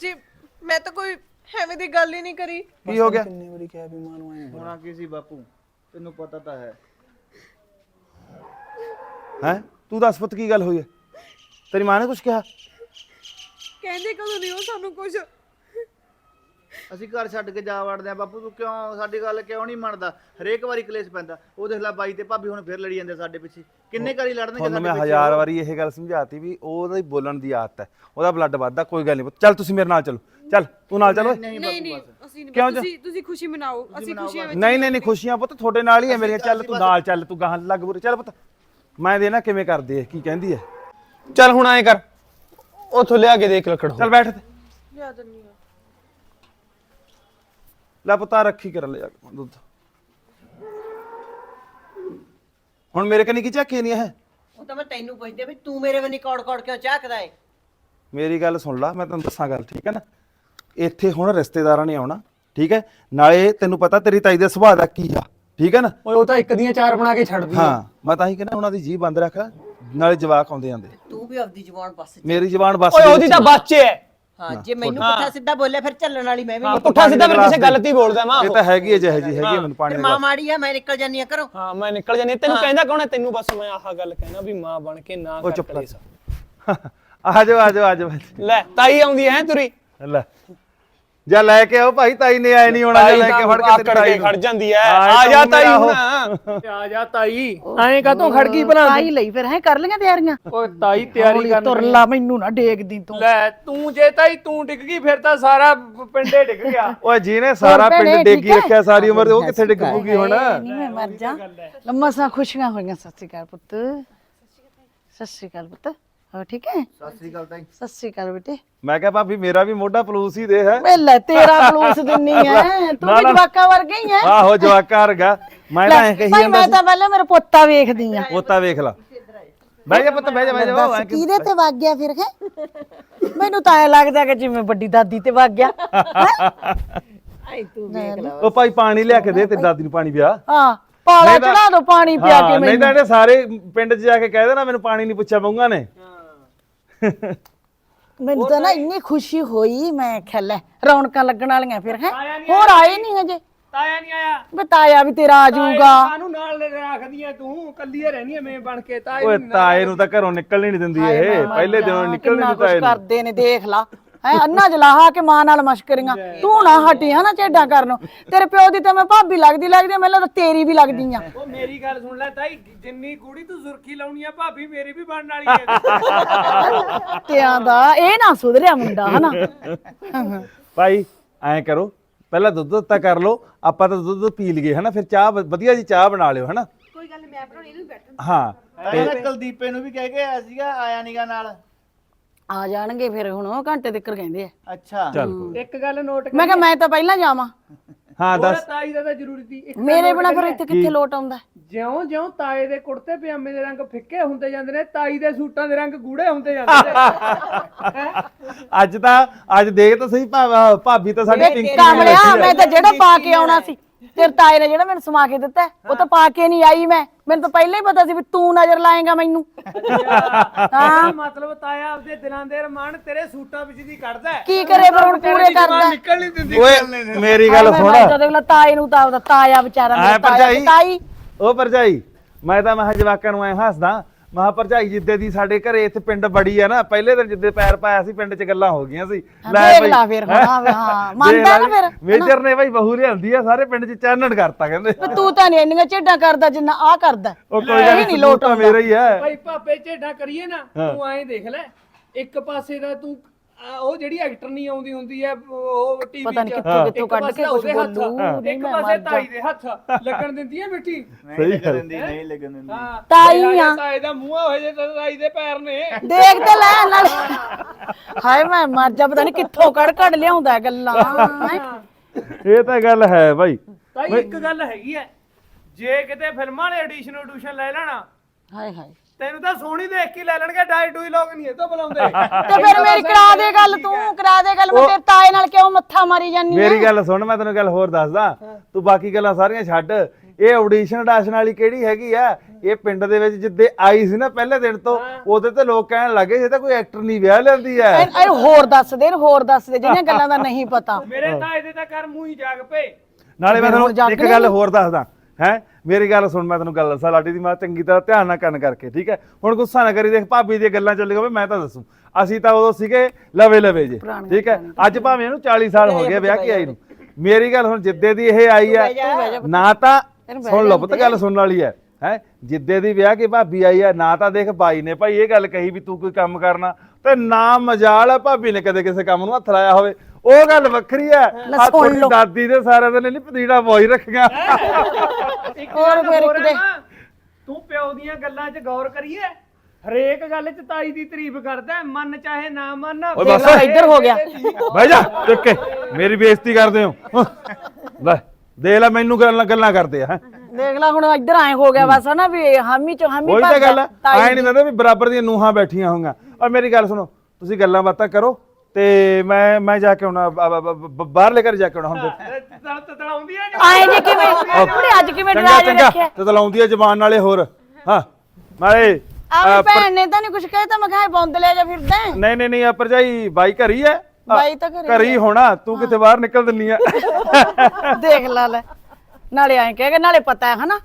ਜੀ ਮੈਂ ਤਾਂ ਕੋਈ ਐਵੇਂ ਦੀ ਗੱਲ ਹੀ ਨਹੀਂ ਕਰੀ। ਕੀ ਹੋ ਗਿਆ? ਕਿੰਨੀ ਵਾਰੀ ਕਿਹਾ ਵੀ ਮਾਂ ਨੂੰ ਐ ਹੋਣਾ ਕੀ ਸੀ ਬਾਪੂ? ਤੈਨੂੰ ਪਤਾ ਤਾਂ ਹੈ। ਹੈ? ਤੂੰ ਦੱਸ ਪੁੱਤ ਕੀ ਗੱਲ ਹੋਈ ਹੈ? ਤੇਰੀ ਮਾਂ ਨੇ ਕੁਝ ਕਿਹਾ? ਕਹਿੰਦੇ ਕਦੋਂ ਨਹੀਂ ਉਹ ਸਾਨੂੰ ਕੁਝ ਅਸੀਂ ਘਰ ਛੱਡ ਕੇ ਜਾ ਵੜਦੇ ਆ ਬਾਪੂ ਤੂੰ ਕਿਉਂ ਸਾਡੀ ਗੱਲ ਕਿਉਂ ਨਹੀਂ ਮੰਨਦਾ? ਹਰੇਕ ਵਾਰੀ ਕਲੇਸ਼ ਪੈਂਦਾ। ਉਹ ਦੇਖ ਲੈ ਬਾਈ ਤੇ ਭਾਬੀ ਹੁਣ ਫਿਰ ਲੜੀ ਜਾਂਦੇ ਸਾਡੇ ਪਿੱਛੇ। ਕਿੰਨੇ ਵਾਰੀ ਲੜਨਗੇ ਤੁਹਾਨੂੰ ਮੈਂ ਹਜ਼ਾਰ ਵਾਰੀ ਇਹ ਗੱਲ ਸਮਝਾਤੀ ਵੀ ਉਹਦਾ ਹੀ ਬੋਲਣ ਦੀ ਆਦਤ ਹੈ। ਉਹਦਾ ਬਲੱਡ ਵੱਧਦਾ ਕੋਈ ਗੱਲ ਨਹੀਂ। ਪੁੱਤ ਚੱਲ ਤੁਸੀਂ ਮੇਰੇ ਨਾਲ ਚਲੋ। ਚੱਲ ਤੂੰ ਨਾਲ ਚੱਲ। ਓਏ ਨਹੀਂ ਨਹੀਂ ਅਸੀਂ ਕਿਉਂ ਨਹੀਂ? ਤੁਸੀਂ ਤੁਸੀਂ ਖੁਸ਼ੀ ਮਨਾਓ। ਅਸੀਂ ਖੁਸ਼ੀਆਂ ਵਿੱਚ ਨਹੀਂ ਨਹੀਂ ਨਹੀਂ ਖੁਸ਼ੀਆਂ ਪੁੱਤ ਤੁਹਾਡੇ ਨਾਲ ਹੀ ਹੈ ਮੇਰੀਆਂ। ਚੱਲ ਤੂੰ ਨਾਲ ਚੱਲ ਤੂੰ ਗਾਹਾਂ ਲੱਗ ਬੁਰੇ। ਚੱਲ ਪੁੱਤ। ਮੈਂ ਦੇ ਨਾ ਕਿਵੇਂ ਕਰਦੇ ਆ ਕੀ ਕਹਿੰਦੀ ਹੈ ਚੱਲ ਹੁਣ ਐ ਕਰ ਉਥੋਂ ਲਿਆ ਕੇ ਦੇਖ ਲੱਕੜ ਚੱਲ ਬੈਠ ਤੇ ਲਿਆ ਦਿੰਨੀ ਆ। ਲੈ ਪੁੱਤਾ ਰੱਖੀ ਕਰ ਲੈ ਜਾ ਕੇ ਦੁੱਧ। ਹੁਣ ਮੇਰੇ ਕਨੀ ਕੀ ਝਾਕੀ ਨਹੀਂ ਹੈ ਉਹ ਤਾਂ ਮੈਂ ਤੈਨੂੰ ਪੁੱਛਦੇ ਵੀ ਤੂੰ ਮੇਰੇ ਵੱਲ ਕੌੜ ਕੌੜ ਕਿਉਂ ਝਾਕਦਾ ਏ? ਮੇਰੀ ਗੱਲ ਸੁਣ ਲੈ ਮੈਂ ਤੈਨੂੰ ਦੱਸਾਂ ਗੱਲ ਠੀਕ ਹੈ ਨਾ? ਇੱਥੇ ਹੁਣ ਰਿਸ਼ਤੇਦਾਰਾਂ ਨੇ ਆਉਣਾ ਠੀਕ ਹੈ ਨਾਲੇ ਤੈਨੂੰ ਪਤਾ ਤੇਰੀ ਤਾਈ ਦੇ ਸੁਭਾਅ ਦਾ ਕੀ ਆ। ਠੀਕ ਹੈ ਨਾ? ਓਏ ਉਹ ਤਾਂ ਇੱਕ ਦੀਆਂ ਚਾਰ ਬਣਾ ਕੇ ਛੱਡਦੀ ਹਾਂ ਮੈਂ ਤਾਂ ਹੀ ਕਹਿੰਦਾ ਉਹਨਾਂ ਦੀ ਜੀਭ ਬੰਦ ਰੱਖ ਨਾਲੇ ਜਵਾਕ ਆਉਂਦੇ ਜਾਂਦੇ। ਤੂੰ ਵੀ ਆਪਦੀ ਜ਼ੁਬਾਨ ਪਾਸੇ ਮੇਰੀ ਜ਼ਬਾਨ ਬਸ ਓਏ ਉਹਦੀ ਤਾਂ ਬੱਚੇ ਐ ਹਾਂ। ਜੇ ਮੈਨੂੰ ਪੁੱਠਾ ਸਿੱਧਾ ਬੋਲਿਆ ਫਿਰ ਚੱਲਣ ਵਾਲੀ ਮੈਂ ਵੀ ਹਾਂ ਪੁੱਠਾ ਸਿੱਧਾ ਫਿਰ ਕਿਸੇ ਗਲਤੀ ਬੋਲਦਾ ਮਾਂ ਇਹ ਤਾਂ ਹੈਗੀ ਹੈ ਜਿਹੇ ਜੀ ਹੈਗੀ ਹੈ, ਮੈਨੂੰ ਪਾਣੀ ਮਾਂ ਮਾੜੀ ਆ ਮੈਂ ਨਿਕਲ ਜਾਨੀ ਆ ਘਰੋਂ। ਹਾਂ ਮੈਂ ਨਿਕਲ ਜਾਨੀ ਤੈਨੂੰ ਕਹਿੰਦਾ ਕੌਣ ਹੈ? ਤੈਨੂੰ ਬਸ ਮੈਂ ਆਹ ਗੱਲ ਕਹਿਣਾ ਵੀ ਮਾਂ ਬਣ ਕੇ ਨਾ ਕਰ। ਕਰ। ਕਲੇਸ਼ ਆ ਜਾਓ ਆ ਜਾਓ ਆ ਜਾਓ। ਲੈ ਤਾਈ ਆਉਂਦੀ ਹੈ ਤੁਰੀ। ਲੈ। ਜਾ ਲੈ ਕੇ ਆਓ ਭਾਈ ਤਾਈ ਨੇ ਆਏ ਨਹੀਂ ਹੋਣਾ ਜਾ ਲੈ ਕੇ ਫੜ ਕੇ ਤੇਰੀ ਤਾਈ ਖੜ ਜਾਂਦੀ ਇਹ ਆ ਤਾਂ ਜਾ ਤਾਈ ਹੁਣ। ਆ ਜਾ ਤਾਈ। ਐਂ ਕਾਤੋਂ ਖੜ ਗਈ ਭਲਾ? ਤਾਈ ਲਈ ਫਿਰ ਹੈ ਕਰ ਲਈਆਂ ਤਿਆਰੀਆਂ? ਓਏ ਤਾਈ ਤਿਆਰੀ ਕਰਨ ਤੁਰ ਲਾ ਮੈਨੂੰ ਨਾ ਡੇਗਦੀ ਤੂੰ। ਲੈ ਤੂੰ ਜੇ ਤਾਈ ਤੂੰ ਡਿੱਗ ਗਈ ਫਿਰ ਤਾਂ ਸਾਰਾ ਪਿੰਡੇ ਡਿੱਗ ਗਿਆ। ਓਏ ਜਿਹਨੇ ਸਾਰਾ ਪਿੰਡ ਡੇਗੀ? ਰੱਖਿਆ ਸਾਰੀ ਉਮਰ ਉਹ ਕਿੱਥੇ ਡਿੱਗ ਪੂਗੀ ਹੁਣ? ਨਹੀਂ ਮੈਂ ਮਰ ਜਾ। ਲੰਮਾ ਸਾ ਖੁਸ਼ੀਆਂ ਹੋਈਆਂ ਸਤਿ ਸ਼੍ਰੀ ਅਕਾਲ ਪੁੱਤ। ਸਤਿ ਸ਼੍ਰੀ ਅਕਾਲ ਪੁੱਤ। ਹੋ ਠੀਕ ਹੈ? ਸਤਿ ਸ੍ਰੀ ਅਕਾਲ ਤਾਈ। ਸਤਿ ਸ਼੍ਰੀ ਅਕਾਲ ਬੇਟੇ। ਮੈਂ ਕਿਹਾ ਭਾਬੀ ਮੇਰਾ ਵੀ ਮੋਢਾ ਪਲੂਸ ਹੀ ਦੇ ਹੈ। ਵੇ ਲੈ ਤੇਰਾ ਬਲੂਸ ਦਿੰਨੀ ਹੈ। ਤੂੰ ਵੀ ਜਵਾਕਾ ਵਰਗਾ ਹੀ ਹੈ। ਆਹੋ ਜਵਾਕਾ ਵਰਗਾ। ਮੈਂ ਤਾਂ ਐ ਕਹੀ ਭਾਈ ਜਾਂਦਾ ਮੈਂ ਤਾਂ ਪਹਿਲਾਂ ਮੇਰਾ ਪੋਤਾ ਵੇਖਦੀ ਆ ਪੋਤਾ ਵੇਖ ਲਾ। ਬਹਿ ਜਾ ਪੁੱਤ ਬਹਿ ਜਾ ਬਹਿ ਜਾ। ਐਂ ਕਿ- ਕਿਹਦੇ ਤੇ ਵਗ ਗਿਆ ਫਿਰ ਹੈ? ਮੈਨੂੰ ਤਾਂ ਐ ਲੱਗਦਾ ਕਿ ਜਿਵੇਂ ਵੱਡੀ ਦਾਦੀ ਤੇ ਵਗ ਗਿਆ। ਆਈ ਤੂੰ ਵੇਖ ਲੈ। ਉਹ ਭਾਈ ਪਾਣੀ ਲਿਆ ਕੇ ਦੇ ਤੇਰੀ ਦਾਦੀ ਨੂੰ ਪਾਣੀ ਪਿਆ। ਹਾਂ ਪਾਲਾ ਤਾਂ- ਚੜਾ ਦੋ ਪਾਣੀ ਪਿਆ ਹਾਂ, ਕੇ ਨਹੀਂ ਤਾਂ ਇਹਨੇ ਸਾਰੇ ਪਿੰਡ 'ਚ ਜਾ ਕੇ ਕਹਿ ਦੇਣਾ ਮੈਨੂੰ ਪਾਣੀ ਨਹੀਂ ਪੁੱਛਿਆ ਬਹੂਆਂ ਨੇ। ਮੈਨੂੰ ਤਾਂ ਨਾ ਇੰਨੀ ਖੁਸ਼ੀ ਹੋਈ ਮੈਂ ਕਿਹਾ ਲੈ ਰੌਣਕਾਂ ਲੱਗਣ ਵਾਲੀਆਂ ਫਿਰ ਹੈ? ਹੋਰ ਆਏ ਨਹੀਂ ਹਜੇ। ਤਾਇਆ ਨਹੀਂ ਆਇਆ। ਬਤਾਇਆ ਵੀ ਤੇਰਾ ਆ ਜਾਊਗਾ। ਸਾਨੂੰ ਨਾਲ ਰੱਖਦੀਆਂ ਤੂੰ? ਕੱਲੀ ਰਹਿਣੀ ਮੈਂ ਬਣ ਕੇ ਤਾਈ ਓਏ ਤਾਏ ਨੂੰ ਤਾਂ ਘਰੋਂ ਨਿਕਲ ਹੀ ਨਹੀਂ ਦਿੰਦੀ ਇਹ। ਪਹਿਲੇ ਦਿਨੋਂ ਨਿਕਲ ਕਿੰਨਾ ਨਹੀਂ ਕੁਛ ਤਾਏ ਨੂੰ ਕਰਦੇ ਨੇ ਦੇਖ ਲਾ। ਹੈ ਅੰਨਾ ਜਲਾਹਾ ਕੇ ਮਾਂ ਨਾਲ ਮਸ਼ਕਰੀਆਂ ਤੂੰ ਨਾ ਹਟੀ ਨਾ ਚੇਡਾਂ ਕਰਨੋਂ ਤੇਰੇ ਪਿਓ ਦੀ ਤਾਂ ਮੈਂ ਭਾਬੀ ਲੱਗਦੀ ਲੱਗਦੀ ਮੈਨੂੰ ਤਾਂ ਤੇਰੀ ਵੀ ਲੱਗਦੀ ਆ। ਉਹ ਮੇਰੀ ਗੱਲ ਸੁਣ ਲੈ ਤਾਈ ਜਿੰਨੀ ਕੁੜੀ ਤੂੰ ਸੁਰਖੀ ਲਾਉਣੀ ਆ ਭਾਬੀ ਮੇਰੀ ਵੀ ਬਣਨ ਵਾਲੀ ਹੈ ਤਿਆਂ ਦਾ ਇਹ ਨਾ ਸੁਧਰਿਆ ਮੁੰਡਾ ਹਨਾ। ਭਾਈ ਐਂ ਕਰੋ ਪਹਿਲਾਂ ਦੁੱਧ ਦਿੱਤਾ ਕਰ ਲਓ ਆਪਾਂ ਤਾਂ ਦੁੱਧ ਪੀ ਲਈਏ ਹਨਾ ਫਿਰ ਚਾਹ ਵਧੀਆ ਜੀ ਚਾਹ ਬਣਾ ਲਿਓ ਹਨਾ। ਕੋਈ ਗੱਲ ਮੈਂ ਬਣਾਉਣੀ ਇਹਨੂੰ ਬੈਠਣ ਹਾਂ ਨਾ ਕੁਲਦੀਪੇ ਨੂੰ ਵੀ ਕਹਿ ਕੇ ਆਇਆ ਸੀਗਾ ਆਇਆ ਨੀਗਾ ਨਾਲ। ਆ ਜਾਣਗੇ ਫਿਰ ਹੁਣ ਉਹ ਘੰਟੇ ਤੱਕ ਕਹਿੰਦੇ ਆ। ਅੱਛਾ। ਚੱਲ ਇੱਕ ਗੱਲ ਨੋਟ ਮੈਂ ਕਿਹਾ ਮੈਂ ਤਾਂ ਪਹਿਲਾਂ ਜਾਵਾਂ। ਹਾਂ ਦੱਸ। ਤਾਈ ਦਾ ਤਾਂ ਜ਼ਰੂਰੀ ਸੀ ਇੱਕ ਮੇਰੇ ਬਿਨਾ ਫਿਰ ਇੱਥੇ ਕਿੱਥੇ ਲੋਟ ਆਉਂਦਾ? ਜਿਉਂ ਜਿਉਂ ਤਾਏ ਦੇ ਕੁੜਤੇ ਪਜਾਮੇ ਦੇ ਰੰਗ ਫਿੱਕੇ ਹੁੰਦੇ ਜਾਂਦੇ ਨੇ ਤਾਈ ਦੇ ਸੂਟਾਂ ਦੇ ਰੰਗ ਗੂੜੇ ਹੁੰਦੇ ਜਾਂਦੇ ਨੇ। ਅੱਜ ਤਾਂ ਅੱਜ ਦੇਖ ਤਾਂ ਸਹੀ ਭਾ- ਭਾਬੀ ਤਾਂ ਸਾਡੀ ਪਿੰਕੀ ਕਾਮਲਿਆ ਮੈਂ ਤਾਂ ਜਿਹੜਾ ਪਾ ਕੇ ਆਉਣਾ ਸੀ। ਤੇਰੇ ਤਾਏ ਨੇ ਜਿਹੜਾ ਮੈਨੂੰ ਸਮਾ ਕੇ ਦਿੱਤਾ ਹੈ, ਉਹ ਤਾਂ ਪਾ ਕੇ ਨਹੀਂ ਆਈ ਮੈਂ। ਮੈਨੂੰ ਤਾਂ ਪਹਿਲਾਂ ਹੀ ਪਤਾ ਸੀ ਵੀ ਤੂੰ ਨਜ਼ਰ ਲਾਏਗਾ ਮੈਨੂੰ। ਹਾਂ। ਮਤਲਬ ਤਾਇਆ ਆਪਦੇ ਦਿਲਾਂ ਦੇ ਰਮਾਨ ਤੇਰੇ ਸੂਟਾਂ ਵਿੱਚ ਦੀ ਕੱਢਦਾ ਹੈ। ਕੀ ਕਰੇ ਫਿਰ ਹੁਣ ਪੂਰੇ ਕਰਦਾ ਹੈ? ਨਿਕਲ ਨਹੀਂ ਦਿੰਦੀ ਓਏ ਮੇਰੀ ਗੱਲ ਮੈਂ- ਸੁਣ। ਤਾਏ ਨੂੰ ਤਾਂ ਆਪਦਾ ਤਾਇਆ ਵਿਚਾਰਾ ਐ ਮੇਰਾ ਤਾਇਆ ਭਰਜਾਈ। ਤਾਈ। ਉਹ ਭਰਜਾਈ ਮੈਂ ਤਾਂ ਮਹਾ ਜਵਾਕਾਂ ਨੂੰ ਐ ਹੱਸਦਾ ਮਹਾ ਭਰਜਾਈ ਜਿੱਦੇ ਦੀ ਸਾਡੇ ਘਰੇ ਇੱਥੇ ਪਿੰਡ ਬੜੀ ਆ ਨਾ ਪਹਿਲੇ ਦਿਨ ਜਿੱਦੇ ਪੈਰ ਪਾਇਆ ਸੀ ਪਿੰਡ 'ਚ ਗੱਲਾਂ ਹੋ ਗਈਆਂ ਸੀ। ਦੇਖ ਬਈ, ਲਾ ਫਿਰ ਹੁਣ, ਹੈਂ? ਮੰਨਦਾ ਨਾ ਫਿਰ, ਮੇਜਰ ਨੇ ਭਾਈ ਬਹੂ ਲਿਆਂਦੀ ਆ ਸਾਰੇ ਪਿੰਡ 'ਚ ਚਾਨਣ ਕਰਤਾ ਕਹਿੰਦੇ। ਤੇ ਤੂੰ ਤਾਂ ਨਹੀਂ ਇੰਨੀਆਂ ਝੇਡਾਂ ਕਰਦਾ ਜਿੰਨਾ ਆ ਕਰਦਾ। ਉਹ ਕੋਈ ਗੱਲ ਨਹੀਂ ਲੋਟਾ ਮੇਰਾ ਹੀ ਹੈ ਭਾਈ ਭਾਪੇ ਝੇਡਾ ਕਰੀਏ ਨਾ ਤੂੰ ਐਂ ਦੇਖ ਲੈ ਇੱਕ ਪਾਸੇ ਦਾ ਤੂੰ ਆ, ਉਹ ਜਿਹੜੀ ਐਕਟਰ ਨਹੀਂ ਆਉਂਦੀ ਹੁੰਦੀ ਹੈ ਉਹ ਟੀਵੀ ਪਤਾ ਨੀ ਕਿੱਥੋਂ ਕਿੱਥੋਂ ਕੱਢ ਕੇ ਕੁਛ ਬੋਲੂ, ਨਹੀਂ ਇੱਕ ਮੈਂ ਪਾਸੇ ਮਰ ਜਾ। ਤਾਈ ਦੇ ਹੱਥ ਲੱਗਣ ਦਿੰਦੀ ਹੈ ਮਿੱਠੀ ਨਹੀਂ ਲੱਗਣ ਦਿੰਦੀ ਨਹੀਂ ਲੱਗਣ ਦਿੰਦੀ। ਹਾਂ। ਤਾਈ ਮੇਰਾ ਆ। ਤਾਏ ਦਾ ਮੂੰਹ ਹੋਏ ਜੇ ਤਾਂ ਤਾਈ ਦੇ ਪੈਰ ਨੇ। ਦੇਖ ਤੇ ਲੈ ਨਾਲ। ਹਾਏ ਮੈਂ ਮਰ ਜਾ ਪਤਾ ਨਹੀਂ ਕਿੱਥੋਂ ਕੜ ਕੜ ਲਿਆਉਂਦਾ ਹੈ ਗੱਲਾਂ। ਹੈਂ। ਇਹ ਤਾਂ ਗੱਲ ਹੈ ਭਾਈ ਤਾਈ ਇੱਕ ਗੱਲ ਹੈਗੀ ਹੈ। ਜੇ ਕਿਤੇ ਫਿਲਮਾਂ ਵਾਲੇ ਐਡੀਸ਼ਨ ਐਡੀਸ਼ਨ ਲੈ ਲੈਣਾ ਹਾਏ ਹਾਏ। ਤੈਨੂੰ ਤਾਂ ਸੋਹਣੀ ਦੇਖ ਕੇ ਲੈ ਲੈਣਗੇ ਡਾਈ ਡੂਈ ਲੋਕ ਨਹੀਂ ਇਹ ਤੋਂ ਬੁਲਾਉਂਦੇ। ਤੇ ਫਿਰ ਮੇਰੀ ਕਰਾ ਦੇ ਗੱਲ ਤੂੰ ਕਰਾ ਦੇ ਗੱਲ ਮੈਂ ਤੇਰੇ ਤਾਏ ਨਾਲ ਕਿਉਂ ਮੱਥਾ ਮਾਰੀ ਜਾਨੀ ਮੇਰੀ ਗੱਲ ਸੁਣ ਮੈਂ ਤੈਨੂੰ ਗੱਲ ਹੋਰ ਦੱਸਦਾ। ਤੂੰ ਬਾਕੀ ਗੱਲਾਂ ਸਾਰੀਆਂ ਛੱਡ। ਇਹ ਆਡੀਸ਼ਨ ਡਾਸ਼ਨ ਵਾਲੀ ਕਿਹੜੀ ਹੈਗੀ ਆ? ਇਹ ਪਿੰਡ ਦੇ ਵਿੱਚ ਜਿੱਦੇ ਆਈ ਸੀ ਨਾ ਪਹਿਲੇ ਦਿਨ ਤੋਂ ਉਹਦੇ ਤੇ ਲੋਕ ਕਹਿਣ ਲੱਗੇ ਇਹ ਤਾਂ ਕੋਈ ਐਕਟਰ ਨਹੀਂ ਵਿਆਹ ਲੈਂਦੀ ਐ ਇਹ ਇਹ ਹੋਰ ਦੱਸ ਦੇ ਹੋਰ ਦੱਸ ਦੇ ਜਿਹੜੀਆਂ ਗੱਲਾਂ ਦਾ ਨਹੀਂ ਪਤਾ। ਮੇਰੇ ਤਾਏ ਦੇ ਤਾਂ ਕਰ ਮੂੰਹ ਹੀ ਜਾਗ ਪਏ। ਨਾਲੇ ਮੈਂ ਤੈਨੂੰ ਇੱਕ ਗੱਲ। ਹੋਰ ਦੱਸਦਾ ਹੈ? ਮੇਰੀ ਗੱਲ ਸੁਣ ਮੈਂ ਤੈਨੂੰ ਗੱਲ ਦੱਸਾਂ ਲਾਡੀ ਦੀ ਮਾਂ ਚੰਗੀ ਤਰ੍ਹਾਂ ਧਿਆਨ ਨਾਲ ਕੰਨ ਕਰਕੇ ਠੀਕ ਹੈ? ਹੁਣ ਗੁੱਸਾ ਨਾ ਕਰੀ ਦੇਖ ਭਾਬੀ ਦੀਆਂ ਗੱਲਾਂ ਚੱਲੀ ਹੋਵੇ ਮੈਂ ਤਾਂ ਦੱਸੂ। ਅਸੀਂ ਤਾਂ ਉਦੋਂ ਸੀਗੇ ਲਵੇ ਲਵੇ ਜੇ ਠੀਕ ਹੈ? ਅੱਜ ਭਾਵੇਂ ਇਹਨੂੰ 40 ਸਾਲ ਹੋ ਗਏ ਵਿਆਹ ਕੇ ਆਈ ਨੂੰ। ਮੇਰੀ ਗੱਲ ਹੁਣ ਜਿੱਦੇ ਦੀ ਇਹ ਆਈ ਹੈ ਨਾ ਤਾਂ ਸੁਣ ਲਓ ਪੁੱਤ ਗੱਲ ਸੁਣਨ ਵਾਲੀ ਹੈ ਹੈ? ਜਿੱਦੇ ਦੀ ਵਿਆਹ ਕੇ ਭਾਬੀ ਆਈ ਹੈ ਨਾ ਤਾਂ ਦੇਖ ਬਾਈ ਨੇ ਭਾਈ ਇਹ ਗੱਲ ਕਹੀ ਵੀ ਤੂੰ ਕੋਈ ਕੰਮ ਕਰਨਾ ਤੇ ਨਾ ਮਜਾਲ ਹੈ ਭਾਬੀ ਨੇ ਕਦੇ ਕਿਸੇ ਕੰਮ ਨੂੰ ਹੱਥ ਲਾਇਆ ਹੋਵੇ। ਉਹ ਗੱਲ ਵੱਖਰੀ ਹੈ। ਆ ਤੁਹਾਡੀ ਲਓ। ਦਾਦੀ ਦੇ ਸਾਰਿਆਂ ਦੇ ਨਹੀਂ ਪਤੀੜਾ ਬੋਈ ਰੱਖੀਆਂ। ਇੱਕ ਹੋਰ ਗੱਲ ਫਿਰ ਹੋਰ ਹੈ ਕਿਤੇ- ਨਾ, ਤੂੰ ਪਿਓ ਦੀਆਂ ਗੱਲਾਂ 'ਚ ਗੌਰ ਕਰੀਏ। ਹਰੇਕ ਗੱਲ 'ਚ ਤਾਈ ਦੀ ਤਾਰੀਫ ਕਰਦਾ ਹੈ, ਮੰਨ ਚਾਹੇ ਨਾ ਮੰਨ। ਓਏ ਦੇਖ ਲਾ ਇੱਧਰ ਹੋ ਗਿਆ। ਬਹਿ ਜਾ ਚੁੱਕ ਕੇ। ਮੇਰੀ ਬੇਇੱਜ਼ਤੀ ਕਰਦੇ ਹੋ। ਲੈ ਦੇਖ ਲੈ ਮੈਨੂੰ ਗੱਲਾਂ ਗੱਲਾਂ ਕਰਦੇ ਆ ਹੈਂ। ਦੇਖ ਲੈ ਹੁਣ ਇੱਧਰ ਆਏ ਹੋ ਗਿਆ ਬਸ ਨਾ ਵੀ ਹਾਮੀ ਚ ਹਾਮੀ ਉਹੀ ਤਾਂ ਗੱਲ ਤਾਈ ਐ ਨਹੀਂ ਦਿੰਦੇ ਵੀ ਬਰਾਬਰ ਦੀਆਂ ਨੂਹਾਂ ਬੈਠੀਆਂ ਹੋਈਆਂ। ਔਰ ਮੇਰੀ ਗੱਲ ਸੁਣੋ ਤੁਸੀਂ ਗੱਲਾਂ ਬਾਤਾਂ ਕਰੋ। ਤੇ ਮੈਂ ਮੈਂ ਜਾ ਕੇ ਆਉਣਾ ਬ- ਬ- ਬ- ਬਾਹਰ ਲੈ ਕੇ ਜਾ ਕੇ ਆਉਣਾ ਹੁਣ ਤੜਾਉਂਦੀ ਆਏ ਜੇ ਕਿਵੇਂ ਕੁੜੇ ਅੱਜ ਕਿਵੇਂ ਡਰਾ ਕੇ ਰੱਖਿਆ? ਤੇ ਤਲਾਉਂਦੀ ਹੈ ਜ਼ਬਾਨ ਨਾਲੇ ਹੋਰ। ਹਾਂ। ਨਾਲੇ ਆਪਣੀ ਭੈਣ ਨੇ ਤਾਂ ਨਹੀਂ ਕੁਝ ਕਹਿ ਤਾਂ ਮੈਂ ਕਿਹਾ ਬੌਂਦ ਲਿਆ ਜਾ ਫਿਰਦਾ। ਨਹੀਂ ਨਹੀਂ ਨਹੀਂ ਆ ਭਰਜਾਈ ਬਾਈ ਘਰ ਹੀ ਹੈ। ਬਾਈ ਤਾਂ ਘਰੇ ਘਰੇ ਹੀ ਹੋਣਾ। ਤੂੰ ਕਿਤੇ ਬਾਹਰ ਨਿਕਲ ਦਿੰਨੀ ਆ? ਦੇਖ ਲਾ ਲੈ। ਨਾਲੇ ਐਂ ਕਹੇਗਾ ਨਾਲੇ ਪਤਾ ਹੈ ਹਨਾ?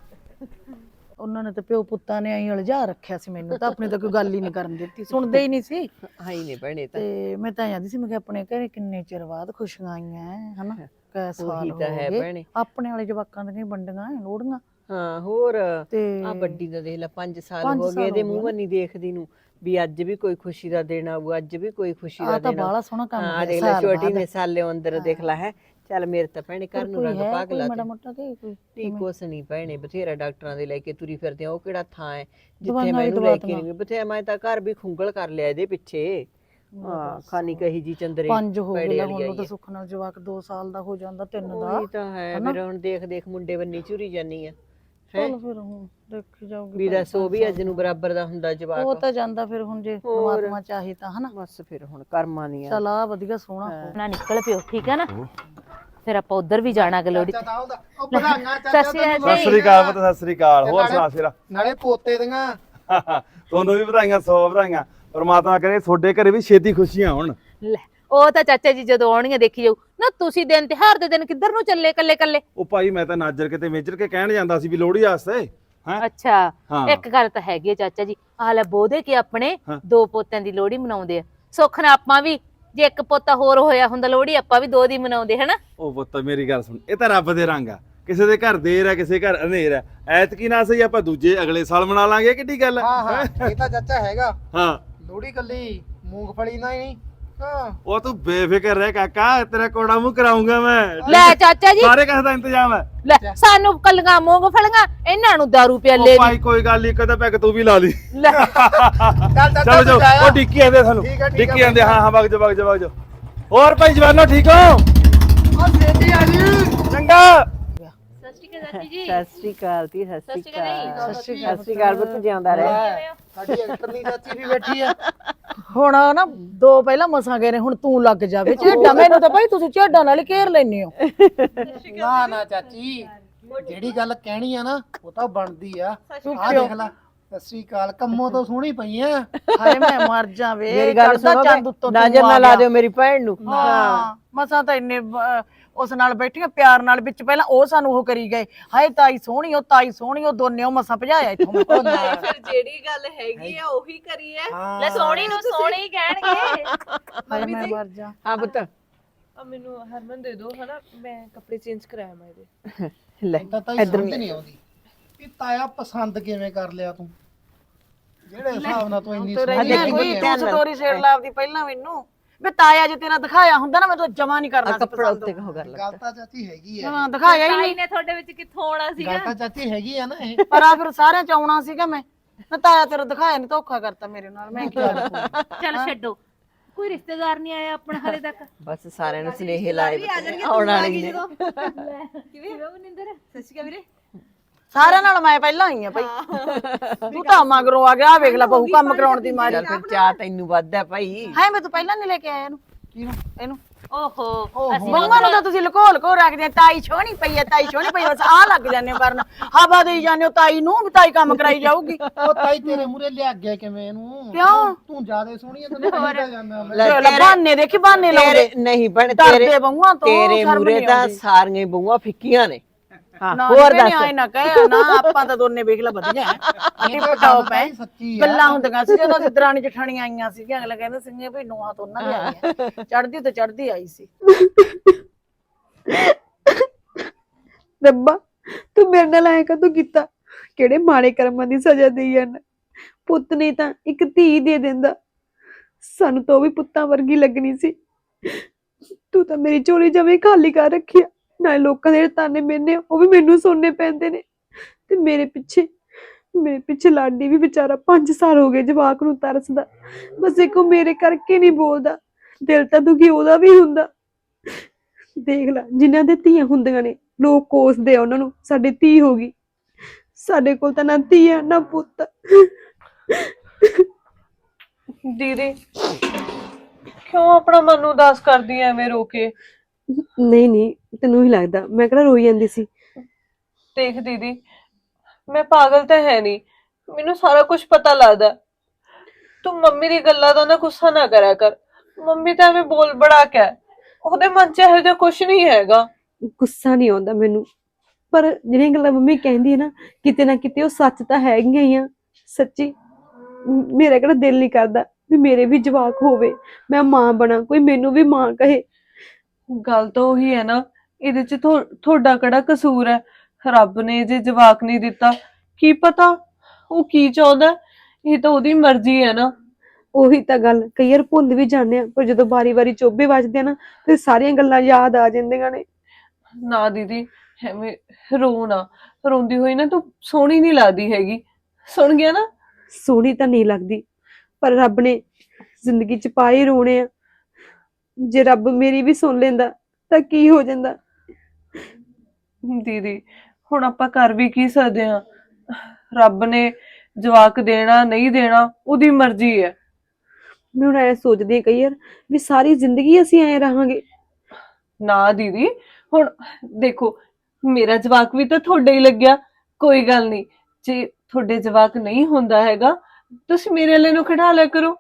ਉਹਨਾਂ ਨੇ ਤਾਂ ਪਿਓ ਪੁੱਤਾਂ ਨੇ ਐਂ ਉਲਝਾ ਰੱਖਿਆ ਸੀ ਮੈਨੂੰ ਤਾਂ ਆਪਣੇ ਤਾਂ ਕੋਈ ਗੱਲ ਹੀ ਨਹੀਂ ਕਰਨ ਦਿੱਤੀ ਸੁਣਦੇ ਹੀ ਨਹੀਂ ਸੀ। ਹਾਈ ਨਹੀਂ ਭੈਣੇ ਤਾਂ। ਤੇ ਮੈਂ ਤਾਂ ਜਾਂਦੀ ਸੀ ਮੈਂ ਕਿ ਆਪਣੇ ਘਰੇ ਕਿੰਨੇ ਚਿਰ ਬਾਅਦ ਖੁਸ਼ੀਆਂ ਆਈਆਂ ਹੈ, ਹਨਾ? ਕੈ ਸਾਲ ਉਹੀ ਹੋ ਤਾਂ ਹੈ ਗਏ। ਭੈਣੇ। ਆਪਣੇ ਵਾਲੇ ਜਵਾਕਾਂ ਦੀਆਂ ਵੰਡੀਆਂ ਲੋੜੀਆਂ ਹਾਂ ਹੋਰ ਤੇ ਆ ਵੱਡੀ ਦਾ ਦੇਖ ਲੈ 5 ਸਾਲ ਪੰਜ ਹੋ ਸਾਲ ਗਏ ਇਹਦੇ ਹੋ ਮੂੰਹ ਵੱਲ ਨਹੀਂ ਦੇਖਦੀ ਨੂੰ ਵੀ ਅੱਜ ਵੀ ਕੋਈ ਖੁਸ਼ੀ ਦਾ ਦਿਨ ਆਊ ਅੱਜ ਵੀ ਕੋਈ ਖੁਸ਼ੀ ਦਾ ਆ ਤਾਂ ਦਿਨ। ਬਾਹਲਾ ਸੋਹਣਾ ਕੰਮ ਹਾਂ ਹੈ ਦੇਖ ਲੈ ਸਾਲ ਛੋਟੀ। ਨੇ ਸਾਲੇ ਅੰਦਰ ਦੇਖ ਲੈ ਹੈ। ਚੱਲ ਮੇਰੇ ਤਾਂ ਭੈਣੇ ਘਰ ਨੂੰ ਕੋਈ ਰੰਗ ਹੈ ਪਾ ਕੋਈ ਲਾ ਮਾੜਾ ਮੋਟਾ ਕਿ ਕੋਈ ਨਹੀਂ ਕੁਛ ਨਹੀਂ ਭੈਣੇ ਬਥੇਰਾ ਡਾਕਟਰਾਂ ਦੇ ਲੈ ਕੇ ਤੁਰੀ ਫਿਰਦੇ ਆ ਉਹ ਕਿਹੜਾ ਥਾਂ ਹੈ? ਜਿੱਥੇ ਦਵਾਈਆਂ ਵੀ ਲੈ ਕੇ। ਨਹੀਂ ਗਈ ਬਥੇਰਾ ਮੈਂ ਤਾਂ ਘਰ ਵੀ ਖੁੰਗਲ ਕਰ ਲਿਆ ਇਹਦੇ ਪਿੱਛੇ। ਹਾਂ ਖਾਨੀ ਕਹੀ ਜੀ ਚੰਦਰੇ ਪੰਜ ਹੋ ਗਏ ਪੈੜੇ ਲੈ, ਵਾਲੀ ਹੁਣ ਆਈ ਉਹ ਤਾਂ ਹੈ। ਸੁੱਖ ਨਾਲ ਜਵਾਕ 2 ਸਾਲ ਦਾ ਹੋ ਜਾਂਦਾ ਤਿੰਨ ਦਾ ਉਹੀ ਤਾਂ ਹੈ ਫਿਰ ਹੁਣ ਦੇਖ ਦੇਖ ਮੁੰਡੇ ਬੰਨੀ ਚੁਰੀ ਜਾਨੀ ਆ। ਚਲ ਫਿਰ ਹੁਣ ਦੇਖੀ ਜਾਊਗੀ ਵੀ ਦੱਸ ਉਹ ਵੀ ਅੱਜ ਨੂੰ ਬਰਾਬਰ ਦਾ ਹੁੰਦਾ ਉਹ ਜਵਾਕ ਤਾਂ ਜਾਂਦਾ ਫਿਰ ਹੁਣ ਜੇ ਪਰਮਾਤਮਾ ਚਾਹੇ ਤਾਂ ਹਨਾ? ਬਸ ਫਿਰ ਹੁਣ ਕਰਮਾਂ ਨਹੀਂ ਆ ਚਲ ਆ ਵਧੀਆ ਸੋਹਣਾ। ਹੋ। ਨਾ ਨਿਕਲ ਪਿਓ ਠੀਕ ਹੈ ਨਾ? ਫਿਰ ਆਪਾਂ ਉਧਰ ਵੀ ਜਾਣਾ ਗਲੋੜੀ ਚਾਚਾ ਆਉਂਦਾ। ਉਹ ਵਧਾਈਆਂ ਚਾਚਾ ਸੱਸੀ ਤੈਨੂੰ ਸਤਿ ਸ੍ਰੀ ਅਕਾਲ ਪੁੱਤ ਸਤਿ ਸ੍ਰੀ ਅਕਾਲ। ਹੋਰ ਸੁਣਾ ਸਿਰਾ। ਨਾਲੇ ਪੋਤੇ ਦੀਆਂ। ਤੁਹਾਨੂੰ ਵੀ ਵਧਾਈਆਂ ਸੌ ਵਧਾਈਆਂ। ਪਰਮਾਤਮਾ ਕਰੇ ਤੁਹਾਡੇ ਘਰੇ ਵੀ ਛੇਤੀ ਖੁਸ਼ੀਆਂ ਹੋਣ। ਲੈ ਉਹ ਤਾਂ ਚਾਚਾ ਜੀ ਜਦੋਂ ਆਉਣਗੇ ਦੇਖੀ ਜਾਊ। ਨਾ ਤੁਸੀਂ ਦਿਨ ਤਿਹਾਰ ਦੇ ਦਿਨ ਕਿੱਧਰ ਨੂੰ ਚੱਲੇ ਕੱਲੇ ਕੱਲੇ ਉਹ ਭਾਈ ਮੈਂ ਤਾਂ ਨਾਜਰ ਕਿਤੇ ਮੇਜਰ ਕੇ ਕਹਿਣ ਜਾਂਦਾ ਸੀ ਵੀ ਲੋਹੜੀ ਵਾਸਤੇ ਹੈ? ਅੱਛਾ ਹਾਂ। ਇੱਕ ਗੱਲ ਤਾਂ ਹੈਗੀ ਹੈ ਚਾਚਾ ਜੀ। ਆਹ ਲੈ ਬੋਦੇ ਕਿ ਆਪਣੇ ਹਾਂ। ਦੋ ਪੋਤਿਆਂ ਦੀ ਲੋਹੜੀ ਮਨਾਉਂਦੇ ਆ। ਸੁੱਖ ਨਾਲ ਆਪਾਂ ਵੀ ਜੇ ਇੱਕ ਪੋਤਾ ਹੋਰ ਹੋਇਆ ਹੁੰਦਾ ਲੋਹੜੀ ਆਪਾਂ ਵੀ ਦੋ ਦੀ ਮਨਾਉਂਦੇ ਹਨਾ? ਉਹ ਪੁੱਤ ਮੇਰੀ ਗੱਲ ਸੁਣ ਇਹ ਤਾਂ ਰੱਬ ਦੇ ਰੰਗ ਆ। ਕਿਸੇ ਦੇ ਘਰ ਦੇਰ ਆ ਕਿਸੇ ਘਰ ਹਨੇਰ ਆ। ਐਤਕੀ ਨਾ ਸਹੀ ਆਪਾਂ ਦੂਜੇ ਅਗਲੇ ਸਾਲ ਮਨਾ ਲਾਂਗੇ ਕਿੱਡੀ ਗੱਲ ਆ? ਹਾਂ ਹਾਂ ਇਹ ਤਾਂ ਚਾਚਾ ਹੈਗਾ। ਹਾਂ। ਲੋੜੀ ਕੱਲੀ ਮੂੰਗਫਲੀ ਨਾ ਹੀ ਹਾਂ ਉਹ ਤੂੰ ਬੇਫਿਕਰ ਰਹਿ ਕਾਕਾ ਤੇਰਾ ਕੋੜਾ ਮੂੰਹ ਕਰਾਉਂਗਾ ਮੈਂ। ਲੈ ਚਾਚਾ ਜੀ। ਸਾਰੇ ਕਿਸੇ ਦਾ ਇੰਤਜ਼ਾਮ ਹੈ। ਲੈ ਸਾਨੂੰ ਕੱਲੀਆਂ ਮੂੰਗਫਲੀਆਂ ਇਹਨਾਂ ਨੂੰ ਦਾਰੂ ਪਿਆਲੇ ਉਹ ਭਾਈ ਕੋਈ ਗੱਲ ਨਹੀਂ ਕਦਾ ਪੈਕ ਤੂੰ ਵੀ ਲਾ ਲਈ। ਲੈ। ਚੱਲ ਚਲੋ। ਉਹ ਡਿੱਕੀ ਆਂਦੇ ਸਾਨੂੰ। ਡਿੱਕੀ ਆਂਦੇ ਹਾਂ ਹਾਂ ਵਗ ਜਾ ਵਗ ਜਾ ਵਗ ਜਾ। ਹੋਰ ਭਾਈ ਜਵਾਨੋ ਠੀਕ ਹੋ? ਉਹ ਛੇਤੀ ਆ ਜੀ। ਚੰਗਾ। ਸਤਿ ਅਕਾਲ ਚਾਚੀ ਜੀ। ਸਤਿ ਸ੍ਰੀ ਅਕਾਲ ਤੀ ਸਤਿ ਸ੍ਰੀ ਅਕਾਲ ਸਤਿ ਸ੍ਰੀ ਅਕਾਲ। ਸਤਿ ਸ੍ਰੀ ਅਕਾਲ ਪੁੱਤ ਜਿਉਂਦਾ ਰਹਿ। ਸਾਡੀ ਐਕਟਰਨੀ ਚਾਚੀ ਵੀ ਬੈਠੀ ਆ। ਹੁਣ ਨਾ ਦੋ ਪਹਿਲਾਂ ਮਸਾਂ ਗਏ ਨੇ ਹੁਣ ਤੂੰ ਲੱਗ ਜਾਵੇ। ਝੇਡਾਂ ਮੈਨੂੰ ਤਾਂ ਭਾਈ ਤੁਸੀਂ ਝੇਡਾਂ ਨਾਲ ਹੀ ਘੇਰ ਲੈਨੇ ਹੋ। ਨਾ ਨਾ ਚਾਚੀ ਜਿਹੜੀ ਗੱਲ ਕਹਿਣੀ ਆ ਨਾ ਉਹ ਤਾਂ ਬਣਦੀ ਆ। ਆ ਦੇਖ ਲੈ ਸਤਿ ਸ੍ਰੀ ਅਕਾਲ ਕੰਮੋਂ ਤੋਂ ਸੋਹਣੀ ਪਈ ਆ। ਹਾਏ ਮੈਂ ਮਰ ਜਾਵੇ ਮੇਰੀ ਗੱਲ ਸੁਣੋ ਚੰਦ ਉੱਤੋਂ ਤੂੰ ਨਜ਼ਰ ਨਾ ਲਾ। ਦਿਓ ਮੇਰੀ ਭੈਣ ਨੂੰ। ਹਾਂ ਮਸਾਂ ਤਾਂ ਇੰਨੇ ਉਸ ਨਾਲ ਬੈਠੀਆਂ ਪਿਆਰ ਨਾਲ ਵਿੱਚ ਪਹਿਲਾਂ ਉਹ ਸਾਨੂੰ ਉਹ ਕਰੀ ਗਏ। ਹਾਏ ਤਾਈ ਸੋਹਣੀ ਉਹ ਤਾਈ ਸੋਹਣੀ ਉਹ ਦੋਨੇ ਉਹ ਮਸਾਂ ਭਜਾਇਆ ਇੱਥੋਂ ਮੈਂ ਫਿਰ ਜਿਹੜੀ ਗੱਲ ਹੈਗੀ ਆ ਉਹੀ ਕਰੀਏ ਲੈ ਸੋਹਣੀ ਨੂੰ ਸੋਹਣੀ ਕਹਿਣਗੇ। ਹਾਏ ਮੈਂ ਮਰ ਜਾ। ਹਾਂ ਪੁੱਤ। ਆ ਮੈਨੂੰ ਹਰਮਨ ਦੇ ਦਿਓ ਹਨਾ? ਮੈਂ ਕੱਪੜੇ ਚੇਂਜ ਕਰਾਇਆ ਮੈਂ ਇਹਦੇ। ਲੈ ਤਾਂ ਤਾਈ ਸਮਝ ਨਹੀਂ ਆਉਂਦੀ ਇਹ ਤਾਇਆ ਪਸੰਦ ਕਿਵੇਂ ਕਰ ਲਿਆ ਤੂੰ? ਜਿਹੜੇ ਹਿਸਾਬ ਨਾਲ ਤੂੰ ਇੰਨੀ ਸੋਹਣੀ ਹੈਗੀ ਕੋਈ ਆ। ਤੂੰ ਸਟੋਰੀ ਛੇੜ ਲਾਵਦੀ ਪਹਿਲਾਂ ਮੈਨੂੰ। ਵੇ ਤਾਇਆ ਜੇ ਤੇਰਾ ਦਿਖਾਇਆ ਹੁੰਦਾ ਨਾ ਮੈਂ ਤਾਂ ਜਮਾ ਨਹੀਂ ਕਰਨਾ ਸੀ ਕੱਪੜਾ ਪਸੰਦ। ਉੱਤੇ ਤਾਂ। ਚਾਚੀ ਹੈਗੀ ਆ ਹਾਂ ਦਿਖਾਇਆ ਹੀ ਤਾਈ ਨਹੀਂ ਨੇ ਤੁਹਾਡੇ ਵਿੱਚ ਕਿੱਥੋਂ ਆਉਣਾ ਸੀਗਾ? ਤਾਂ ਚਾਚੀ ਹੈਗੀ ਆ ਨਾ ਇਹ। ਪਰ ਆ ਫਿਰ ਸਾਰਿਆਂ ਚ ਆਉਣਾ ਸੀਗਾ ਮੈਂ। ਮੈਂ ਤਾਇਆ ਤੇਰਾ ਦਿਖਾਇਆ ਨਹੀਂ ਧੋਖਾ ਕਰਤਾ ਮੇਰੇ ਨਾਲ ਮੈਂ ਕੀ ਕਰਾਂ? ਚੱਲ ਛੱਡੋ। ਕੋਈ ਰਿਸ਼ਤੇਦਾਰ ਨਹੀਂ ਆਇਆ ਆਪਣਾ ਹਲੇ ਤੱਕ? ਬਸ ਸਾਰਿਆਂ ਨੂੰ ਸੁਨੇਹੇ ਲਾਏ ਆਉਣ ਵਾਲੀ ਨੇ। ਕਿਵੇਂ? ਮਨਿੰਦਰ ਸਤਿ ਸ਼੍ਰੀ ਅਕਾਲ ਵੀਰੇ। ਸਾਰਿਆਂ ਨਾਲ ਮੈਂ ਪਹਿਲਾਂ ਆਈ ਆ ਭਾਈ। ਤੂੰ ਤਾਂ ਮਗਰੋਂ ਆ ਗਿਆ ਵੇਖ ਲੈ ਬਹੂ ਕੰਮ ਕਰਾਉਣ ਦੀ ਮਾਰੀ। ਚੱਲ ਫਿਰ ਚਾਹ ਤੈਨੂੰ ਵੱਧ ਹੈ ਭਾਈ। ਹੈ ਮੈਂ ਤੂੰ ਪਹਿਲਾਂ ਨਹੀਂ ਲੈ ਕੇ ਆਇਆ ਇਹਨੂੰ। ਇਹਨੂੰ। ਓਹੋ ਅਸੀਂ ਬੰਗਾਂ ਨੂੰ ਤਾਂ ਤੁਸੀਂ ਲੁਕੋ ਲੁਕੋ ਰੱਖਦੇ ਆ, ਤਾਈ ਛੋਣੀ ਪਈ ਆ ਤਾਈ ਛੋਣੀ ਪਈ ਆ, ਬਸ ਆ ਲੱਗ ਜਾਂਦੇ ਹੋ ਕਰਨ ਹਵਾ ਦੇਈ ਜਾਂਦੇ ਹੋ ਤਾਈ ਨੂੰ ਵੀ ਤਾਈ ਕੰਮ ਕਰਾਈ ਜਾਊਗੀ। ਉਹ ਤਾਈ ਤੇਰੇ ਮੂਰੇ ਲਿਆ ਗਿਆ ਕਿਵੇਂ ਇਹਨੂੰ? ਕਿਉਂ? ਤੂੰ ਜ਼ਿਆਦਾ ਸੋਹਣੀ ਆ ਤੈਨੂੰ ਪਤਾ ਜਾਂਦਾ ਮੈਂ ਲੈ ਲੈ ਤੇਰੇ- ਬਹਾਨੇ ਦੇਖੀ ਬਹਾਨੇ ਲਾਉਂਦੇ। ਤੇਰੇ ਨਹੀਂ ਬਣ ਡਰਦੇ ਤੇਰੇ ਬਹੂਆਂ ਤੋਂ ਤੇਰੇ ਸ਼ਰਮ ਮੂਰੇ ਨਹੀਂ ਤਾਂ ਆਉਂਦੀ। ਸਾਰੀਆਂ ਬਹੂਆਂ ਫਿੱਕੀਆਂ ਨੇ। ਹਾਂ। ਨਾ ਹੋਰ ਦੱਸ। ਆਏ ਨਾ ਕਹਿ ਨਾ ਆਪਾਂ ਤਾਂ ਦੋਨੇ ਵੇਖ ਲੈ ਵਧੀਆ ਟਿਪ ਟੌਪ ਹੈ ਸੱਚੀ ਆ। ਗੱਲਾਂ ਹੁੰਦੀਆਂ ਸੀ ਜਦੋਂ ਸਿੱਧਰਾਣੀ ਜਠਾਣੀਆਂ ਆਈਆਂ ਸੀ ਅਗਲੇ ਕਹਿੰਦੇ ਸੀਗੇ ਵੀ ਨੂੰਹਾਂ ਤੋਂ ਉਹਨਾਂ ਦੇ ਆਈਆਂ ਚੜਦੀ ਤੇ ਚੜਦੀ ਆਈ ਸੀ। ਰੱਬਾ ਤੂੰ ਮੇਰੇ ਨਾਲ ਐ ਕਦੋਂ ਕੀਤਾ? ਕਿਹੜੇ ਮਾੜੇ ਕਰਮਾਂ ਦੀ ਸਜ਼ਾ ਦੇਈ ਜਾਂਦਾ? ਪੁੱਤ ਨੇ ਤਾਂ ਇੱਕ ਧੀ ਦੇ ਦਿੰਦਾ। ਸਾਨੂੰ ਤਾਂ ਉਹ ਵੀ ਪੁੱਤਾਂ ਵਰਗੀ ਲੱਗਣੀ ਸੀ। ਤੂੰ ਤਾਂ ਮੇਰੀ ਝੋਲੀ ਜਵੇਂ ਖਾਲੀ ਕਰ ਰੱਖਿਆ ਨਾਲੇ ਲੋਕਾਂ ਦੇ ਤਾਨੇ ਮੈਨੇ ਉਹ ਵੀ ਮੈਨੂੰ ਸੁਣਨੇ ਪੈਂਦੇ ਨੇ। ਤੇ ਮੇਰੇ ਪਿੱਛੇ ਮੇਰੇ ਪਿੱਛੇ ਲਾਡੀ ਵੀ ਵਿਚਾਰਾ 5 ਸਾਲ ਹੋ ਗਏ ਜਵਾਕ ਨੂੰ ਤਰਸਦਾ। ਬਸ ਇੱਕ ਮੇਰੇ ਕਰਕੇ ਨਹੀਂ ਬੋਲਦਾ। ਦਿਲ ਤਾਂ ਦੁਖੀ ਉਹਦਾ ਵੀ ਹੁੰਦਾ। ਦੇਖ ਲੈ, ਜਿਨ੍ਹਾਂ ਦੇ ਧੀਆਂ ਹੁੰਦੀਆਂ ਨੇ, ਲੋਕ ਕੋਸਦੇ ਆ ਉਹਨਾਂ ਨੂੰ, ਸਾਡੀ ਧੀ ਹੋ ਗਈ। ਸਾਡੇ ਕੋਲ ਤਾਂ ਨਾ ਧੀ ਆ ਨਾ ਪੁੱਤ। ਦੀਦੀ, ਕਿਉਂ ਆਪਣਾ ਮਨ ਨੂੰ ਉਦਾਸ ਕਰਦੀ ਐ ਐਵੇਂ ਰੋ ਕੇ? ਨਹੀਂ ਨਹੀਂ ਤੈਨੂੰ ਹੀ ਲੱਗਦਾ। ਮੈਂ ਕਿਹੜਾ ਰੋਈ ਜਾਂਦੀ ਸੀ? ਦੇਖ ਦੀਦੀ ਮੈਂ ਪਾਗਲ ਤਾਂ ਹੈ ਨਹੀਂ। ਮੈਨੂੰ ਸਾਰਾ ਕੁਝ ਪਤਾ ਲੱਗਦਾ। ਤੂੰ ਮੰਮੀ ਦੀ ਗੱਲਾਂ ਦਾ ਨਾ ਗੁੱਸਾ ਨਾ ਕਰਿਆ ਕਰ। ਮੰਮੀ ਤਾਂ ਐਵੇਂ ਬੋਲ ਬੜਾ ਕੇ ਉਹਦੇ ਮਨ 'ਚ ਇਹੋ ਜਿਹਾ ਕੁਝ ਨਹੀਂ ਹੈਗਾ। ਗੁੱਸਾ ਨਹੀਂ ਆਉਂਦਾ ਮੈਨੂੰ। ਪਰ ਜਿਹੜੀਆਂ ਗੱਲਾਂ ਮੰਮੀ ਕਹਿੰਦੀ ਹੈ ਨਾ ਕਿਤੇ ਨਾ ਕਿਤੇ ਉਹ ਸੱਚ ਤਾਂ ਹੈਗੀਆਂ ਹੀ ਆ। ਸੱਚੀ ਮ- ਮੇਰਾ ਕਿਹੜਾ ਦਿਲ ਨਹੀਂ ਕਰਦਾ ਵੀ ਮੇਰੇ ਵੀ ਜਵਾਕ ਹੋਵੇ। ਮੈਂ ਮਾਂ ਬਣਾ ਕੋਈ ਮੈਨੂੰ ਵੀ ਮਾਂ ਕਹੇ। ਗੱਲ ਤਾਂ ਉਹੀ ਹੈ ਨਾ ਇਹਦੇ 'ਚ ਥੋ- ਤੁਹਾਡਾ ਕਿਹੜਾ ਕਸੂਰ ਹੈ? ਰੱਬ ਨੇ ਜੇ ਜਵਾਕ ਨਹੀਂ ਦਿੱਤਾ ਕੀ ਪਤਾ ਉਹ ਕੀ ਚਾਹੁੰਦਾ? ਇਹ ਤਾਂ ਉਹਦੀ ਮਰਜ਼ੀ ਹੈ ਨਾ। ਉਹੀ ਤਾਂ ਗੱਲ ਕਈ ਵਾਰ ਭੁੱਲ ਵੀ ਜਾਂਦੇ ਆ ਪਰ ਜਦੋਂ ਵਾਰੀ-ਵਾਰੀ ਚੋਬੇ ਵੱਜਦੇ ਆ ਨਾ ਫਿਰ ਸਾਰੀਆਂ ਗੱਲਾਂ ਯਾਦ ਆ ਜਾਂਦੀਆਂ ਨੇ। ਨਾ ਦੀਦੀ ਐਵੇਂ ਰੋ ਨਾ ਰੋਂਦੀ ਹੋਈ ਨਾ ਤੂੰ ਸੋਹਣੀ ਨਹੀਂ ਲੱਗਦੀ ਹੈਗੀ। ਸੁਣ ਗਿਆ ਨਾ? ਸੋਹਣੀ ਤਾਂ ਨਹੀਂ ਲੱਗਦੀ ਪਰ ਰੱਬ ਨੇ ਜ਼ਿੰਦਗੀ ਚ ਪਾਏ ਰੋਣੇ ਆ। ਜੇ ਰੱਬ ਮੇਰੀ ਵੀ ਸੁਣ ਲੈਂਦਾ ਤਾਂ ਕੀ ਹੋ ਜਾਂਦਾ? ਦੀਦੀ ਹੁਣ ਆਪਾਂ ਕਰ ਵੀ ਕੀ ਸਕਦੇ ਆ ਰੱਬ ਨੇ ਜਵਾਕ ਦੇਣਾ ਨਹੀਂ ਦੇਣਾ ਉਹਦੀ ਮਰਜ਼ੀ ਹੈ। ਮੈਂ ਹੁਣ ਐ ਸੋਚਦੀ ਹਾਂ ਕਈ ਵਾਰ ਵੀ ਸਾਰੀ ਜ਼ਿੰਦਗੀ ਅਸੀਂ ਐ ਰਹਾਂਗੇ। ਨਾ ਦੀਦੀ ਹੁਣ ਦੇਖੋ ਮੇਰਾ ਜਵਾਕ ਵੀ ਤਾਂ ਤੁਹਾਡੇ ਹੀ ਲੱਗਿਆ ਕੋਈ ਗੱਲ ਨਹੀਂ। ਜੇ ਤੁਹਾਡੇ ਜਵਾਕ ਨਹੀਂ ਹੁੰਦਾ ਹੈਗਾ ਤੁਸੀਂ ਮੇਰੇ ਵਾਲੇ ਨੂੰ ਖੜਾ ਲਿਆ ਕਰੋ।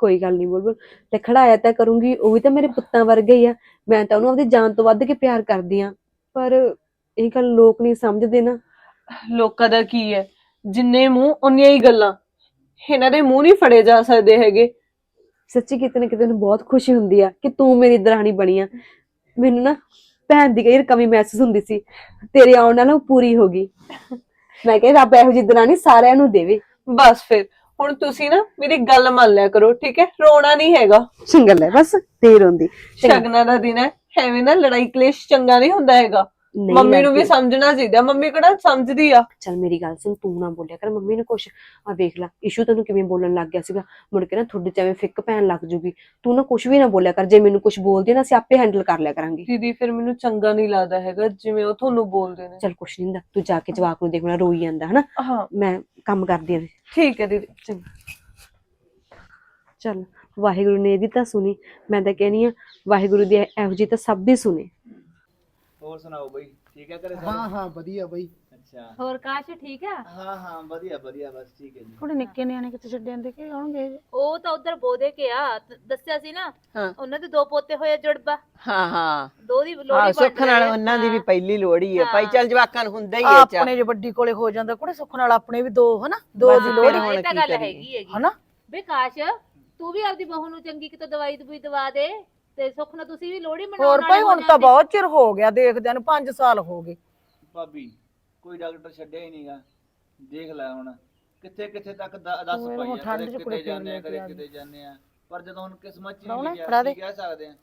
ਕੋਈ ਗੱਲ ਨਹੀਂ ਬੁਲਬੁਲ ਤੇ ਖੜਾਇਆ ਤਾਂ ਕਰੂੰਗੀ ਉਹ ਵੀ ਤਾਂ ਮੇਰੇ ਪੁੱਤਾਂ ਵਰਗੇ ਹੀ ਆ। ਮੈਂ ਤਾਂ ਉਹਨੂੰ ਆਪਣੀ ਜਾਨ ਤੋਂ ਵੱਧ ਕੇ ਪਿਆਰ ਕਰਦੀ ਆ। ਪਰ ਇਹ ਗੱਲ ਲੋਕ ਨਹੀਂ ਸਮਝਦੇ ਨਾ। ਲੋਕਾਂ ਦਾ ਕੀ ਹੈ? ਜਿੰਨੇ ਮੂੰਹ ਉਨੀਆਂ ਹੀ ਗੱਲਾਂ। ਇਹਨਾਂ ਦੇ ਮੂੰਹ ਨਹੀਂ ਫੜੇ ਜਾ ਸਕਦੇ ਹੈਗੇ। ਸੱਚੀ ਕਿਤੇ ਨਾ ਕਿਤੇ ਨੂੰ ਬਹੁਤ ਖੁਸ਼ੀ ਹੁੰਦੀ ਆ ਕਿ ਤੂੰ ਮੇਰੀ ਦਰਾਣੀ ਬਣੀ ਆ। ਮੈਨੂੰ ਨਾ ਭੈਣ ਦੀ ਕਈ ਕਮੀ ਮਹਿਸੂਸ ਹੁੰਦੀ ਸੀ। ਤੇਰੇ ਆਉਣ ਨਾਲ ਉਹ ਪੂਰੀ ਹੋ ਗਈ। ਮੈਂ ਕਿਹਾ ਰੱਬ ਇਹੋ ਜਿਹੀ ਦਰਾਣੀ ਸਾਰਿਆਂ ਨੂੰ ਦੇਵੇ। ਬਸ ਫਿਰ। ਹੁਣ ਤੁਸੀਂ ਨਾ ਮੇਰੀ ਗੱਲ ਮੰਨ ਲਿਆ ਕਰੋ ਠੀਕ ਹੈ? ਰੋਣਾ ਨਹੀਂ ਹੈਗਾ। ਸਿੰਗਲ ਹੈ ਬਸ ਤੇ ਰੋਂਦੀ। ਸ਼ਗਨਾਂ ਦਾ ਦਿਨ ਹੈ। ਐਵੇਂ ਨਾ ਲੜਾਈ ਕਲੇਸ਼ ਚੰਗਾ ਨਹੀਂ ਹੁੰਦਾ ਹੈਗਾ। ਨਹੀਂ ਮੰਮੀ ਨੂੰ ਵੀ ਲੱਗਦੀ। ਸਮਝਣਾ ਚਾਹੀਦਾ ਮੰਮੀ ਕਿਹੜਾ ਸਮਝਦੀ ਆ? ਚੱਲ ਮੇਰੀ ਗੱਲ ਸੁਣ ਤੂੰ ਨਾ ਬੋਲਿਆ ਕਰ ਮੰਮੀ ਨੂੰ ਕੁਛ। ਆ ਵੇਖ ਲੈ ਇਸ਼ੂ ਤੈਨੂੰ ਕਿਵੇਂ ਬੋਲਣ ਲੱਗ ਗਿਆ ਸੀਗਾ। ਮੁੜ ਕੇ ਨਾ ਤੁਹਾਡੇ ਚ ਐਵੇਂ ਫਿੱਕ ਪੈਣ ਲੱਗ ਜੂਗੀ। ਤੂੰ ਨਾ ਕੁਛ ਵੀ ਨਾ ਬੋਲਿਆ ਕਰ। ਜੇ ਮੈਨੂੰ ਕੁਛ ਬੋਲਦੀ ਨਾ ਅਸੀਂ ਆਪੇ ਹੈਂਡਲ ਕਰ ਲਿਆ ਕਰਾਂਗੇ। ਦੀਦੀ ਫਿਰ ਮੈਨੂੰ ਚੰਗਾ ਨਹੀਂ ਲੱਗਦਾ ਹੈਗਾ ਜਿਵੇਂ ਉਹ ਤੁਹਾਨੂੰ ਬੋਲਦੇ ਨੇ। ਚੱਲ ਕੁਛ ਨਹੀਂ ਹੁੰਦਾ। ਤੂੰ ਜਾ ਕੇ ਜਵਾਕ ਨੂੰ ਦੇਖਣਾ ਰੋਈ ਜਾਂਦਾ ਹਨਾ? ਹਾਂ। ਮੈਂ ਕੰਮ ਕਰਦੀ ਆਂ। ਠੀਕ ਹੈ ਦੀਦੀ ਚੱਲ ਵਾਹਿਗੁਰੂ ਨੇ ਇਹਦੀ ਤਾਂ ਸੁਣੀ ਮੈਂ ਤਾਂ ਕਹਿੰਨੀ ਆ ਵਾਹਿਗੁਰੂ ਦੀ ਇਹੋ ਜਿਹੀ ਤਾਂ ਸਭ ਦੀ ਸੁਣੇ। ਹੋਰ ਸੁਣਾਓ ਬਈ ਠੀਕ ਹੈ ਘਰੇ ਸਾਰੇ? ਹਾਂ ਹਾਂ ਵਧੀਆ ਬਈ। ਅੱਛਾ। ਹੋਰ ਕਾਸ਼ ਠੀਕ ਆ? ਹਾਂ ਹਾਂ ਵਧੀਆ ਵਧੀਆ ਬਸ ਠੀਕ ਹੈ ਜੀ। ਥੋੜੇ ਨਿੱਕੇ ਨਿਆਣੇ ਕਿੱਥੇ ਛੱਡ ਜਾਂਦੇ ਕਿ ਆਉਣਗੇ? ਉਹ ਤਾਂ ਉਧਰ ਬੋਦੇ ਕੇ ਆ ਤ- ਦੱਸਿਆ ਸੀ ਨਾ ਹਾਂ। ਉਹਨਾਂ ਦੇ ਦੋ ਪੋਤੇ ਹੋਏ ਆ ਜੁੜਵਾ ਹਾਂ ਹਾਂ। ਦੋ ਦੀ ਹਾਂ ਲੋੜੀ ਸੁੱਖ ਨਾਲ ਉਹਨਾਂ ਦੀ ਵੀ ਪਹਿਲੀ ਲੋੜੀ ਹੈ। ਭਾਈ ਚੱਲ ਜਵਾਕਾਂ ਨੂੰ ਹੁੰਦਾ ਹੀ ਹੈ ਚਾ ਆਪਣੇ ਜੇ ਵੱਡੀ ਕੋਲੇ ਹੋ ਜਾਂਦਾ ਕੁੜੇ ਸੁੱਖ ਨਾਲ ਆਪਣੇ ਵੀ ਦੋ ਹਨਾ? ਦੋ ਦੀ ਲੋੜ ਹੁਣ ਇਹ ਤਾਂ ਕੀ ਗੱਲ? ਹੈਗੀ ਹੈਗੀ। ਹਨਾ? ਬੇ ਕਾਸ਼ ਤੂੰ ਵੀ ਆਪਦੀ ਬਹੂ ਨੂੰ ਚੰਗੀ ਕਿਤੋਂ ਦਵਾਈ ਦਵਾਈ ਦਵਾ ਦੇ ਤੇ ਸੁੱਖ ਨਾਲ ਤੁਸੀਂ ਵੀ ਲੋੜੀ ਮਨਾਉਣ ਹੋਰ ਵਾਲੇ ਭਾਈ ਹੋ ਹੁਣ ਤਾਂ ਜਾਂਦੇ। ਬਹੁਤ ਚਿਰ ਹੋ ਗਿਆ ਦੇਖਦਿਆਂ ਨੂੰ 5 ਸਾਲ ਹੋ ਗਏ। ਭਾਬੀ ਕੋਈ ਡਾਕਟਰ ਛੱਡਿਆ ਹੀ ਨਹੀਂਗਾ ਦੇਖ ਲੈ ਹੁਣ ਕਿੱਥੇ ਕਿੱਥੇ ਤੱਕ ਦ- ਦੱਸ ਓਏ, ਪਈ ਹੁਣ ਆ ਠੰਡ ਕਦੇ ਚ ਕਿਤੇ ਕੁੜੇ ਜਾਂਦੇ ਆ ਫੇਰ ਕਦੇ ਕਿਤੇ ਜਾਂਦੇ ਆ ਪਰ ਜਦੋਂ ਹੁਣ ਕਿਸਮਤ ਚ? ਨਹੀਂ ਗਿਆ। ਕੀ ਕਹਿ ਸਕਦੇ ਆ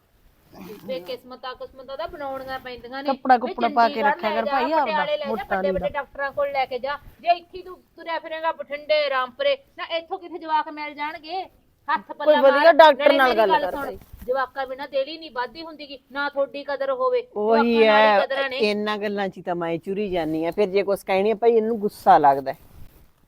ਵੇ ਕਿਸਮਤਾਂ ਕਿਸਮਤਾਂ ਦਾ ਬਣਾਉਣੀਆਂ ਪੈਂਦੀਆਂ ਨੇ ਕੱਪੜਾ ਵੇ ਕੁੱਪੜਾ ਪਾ ਕੇ ਚੰਡੀਗੜ੍ਹ ਰੱਖਿਆ ਲੈ ਕਰ ਜਾ, ਭਾਈ ਆਪਦਾ, ਪਟਿਆਲੇ ਲੈ ਜਾ, ਮੋਟਾ ਵੱਡੇ। ਵੱਡੇ ਡਾਕਟਰਾਂ ਕੋਲ ਲੈ ਕੇ ਜਾ ਜੇ ਇੱਥੇ ਤੂੰ ਤੁਰਿਆ ਫਿਰੇਗਾ ਬਠਿੰਡੇ ਰਾਮਪੁਰੇ ਨਾ ਇੱਥੋਂ ਕਿੱਥੇ ਜਵਾਕ ਮਿਲ ਜਾਣਗੇ ਹੱਥ ਪੱਲਾ ਵਧੀਆ ਮਾਰ, ਡਾਕਟਰ ਨਾਲੇ ਨਾਲ ਮੇਰੀ ਗੱਲ ਗੱਲ ਕਰ ਸੁਣ, ਭਾਈ। ਜਵਾਕਾਂ ਬਿਨਾ ਤੇਰੀ ਨਹੀਂ ਵਾਧੀ ਹੁੰਦੀਗੀ ਨਾ ਤੁਹਾਡੀ ਕਦਰ ਹੋਵੇ ਉਹੀ ਜਵਾਕਾਂ ਨਾਲ ਹੀ ਹੈ ਕਦਰਾਂ ਨੇ। ਇਹਨਾਂ ਗੱਲਾਂ 'ਚ ਹੀ ਤਾਂ ਮੈਂ ਚੁਰੀ ਜਾਨੀ ਆ ਫਿਰ ਜੇ ਕੁਛ ਕਹਿਣੀ ਆ ਭਾਈ ਇਹਨੂੰ ਗੁੱਸਾ ਲੱਗਦਾ ਹੈ।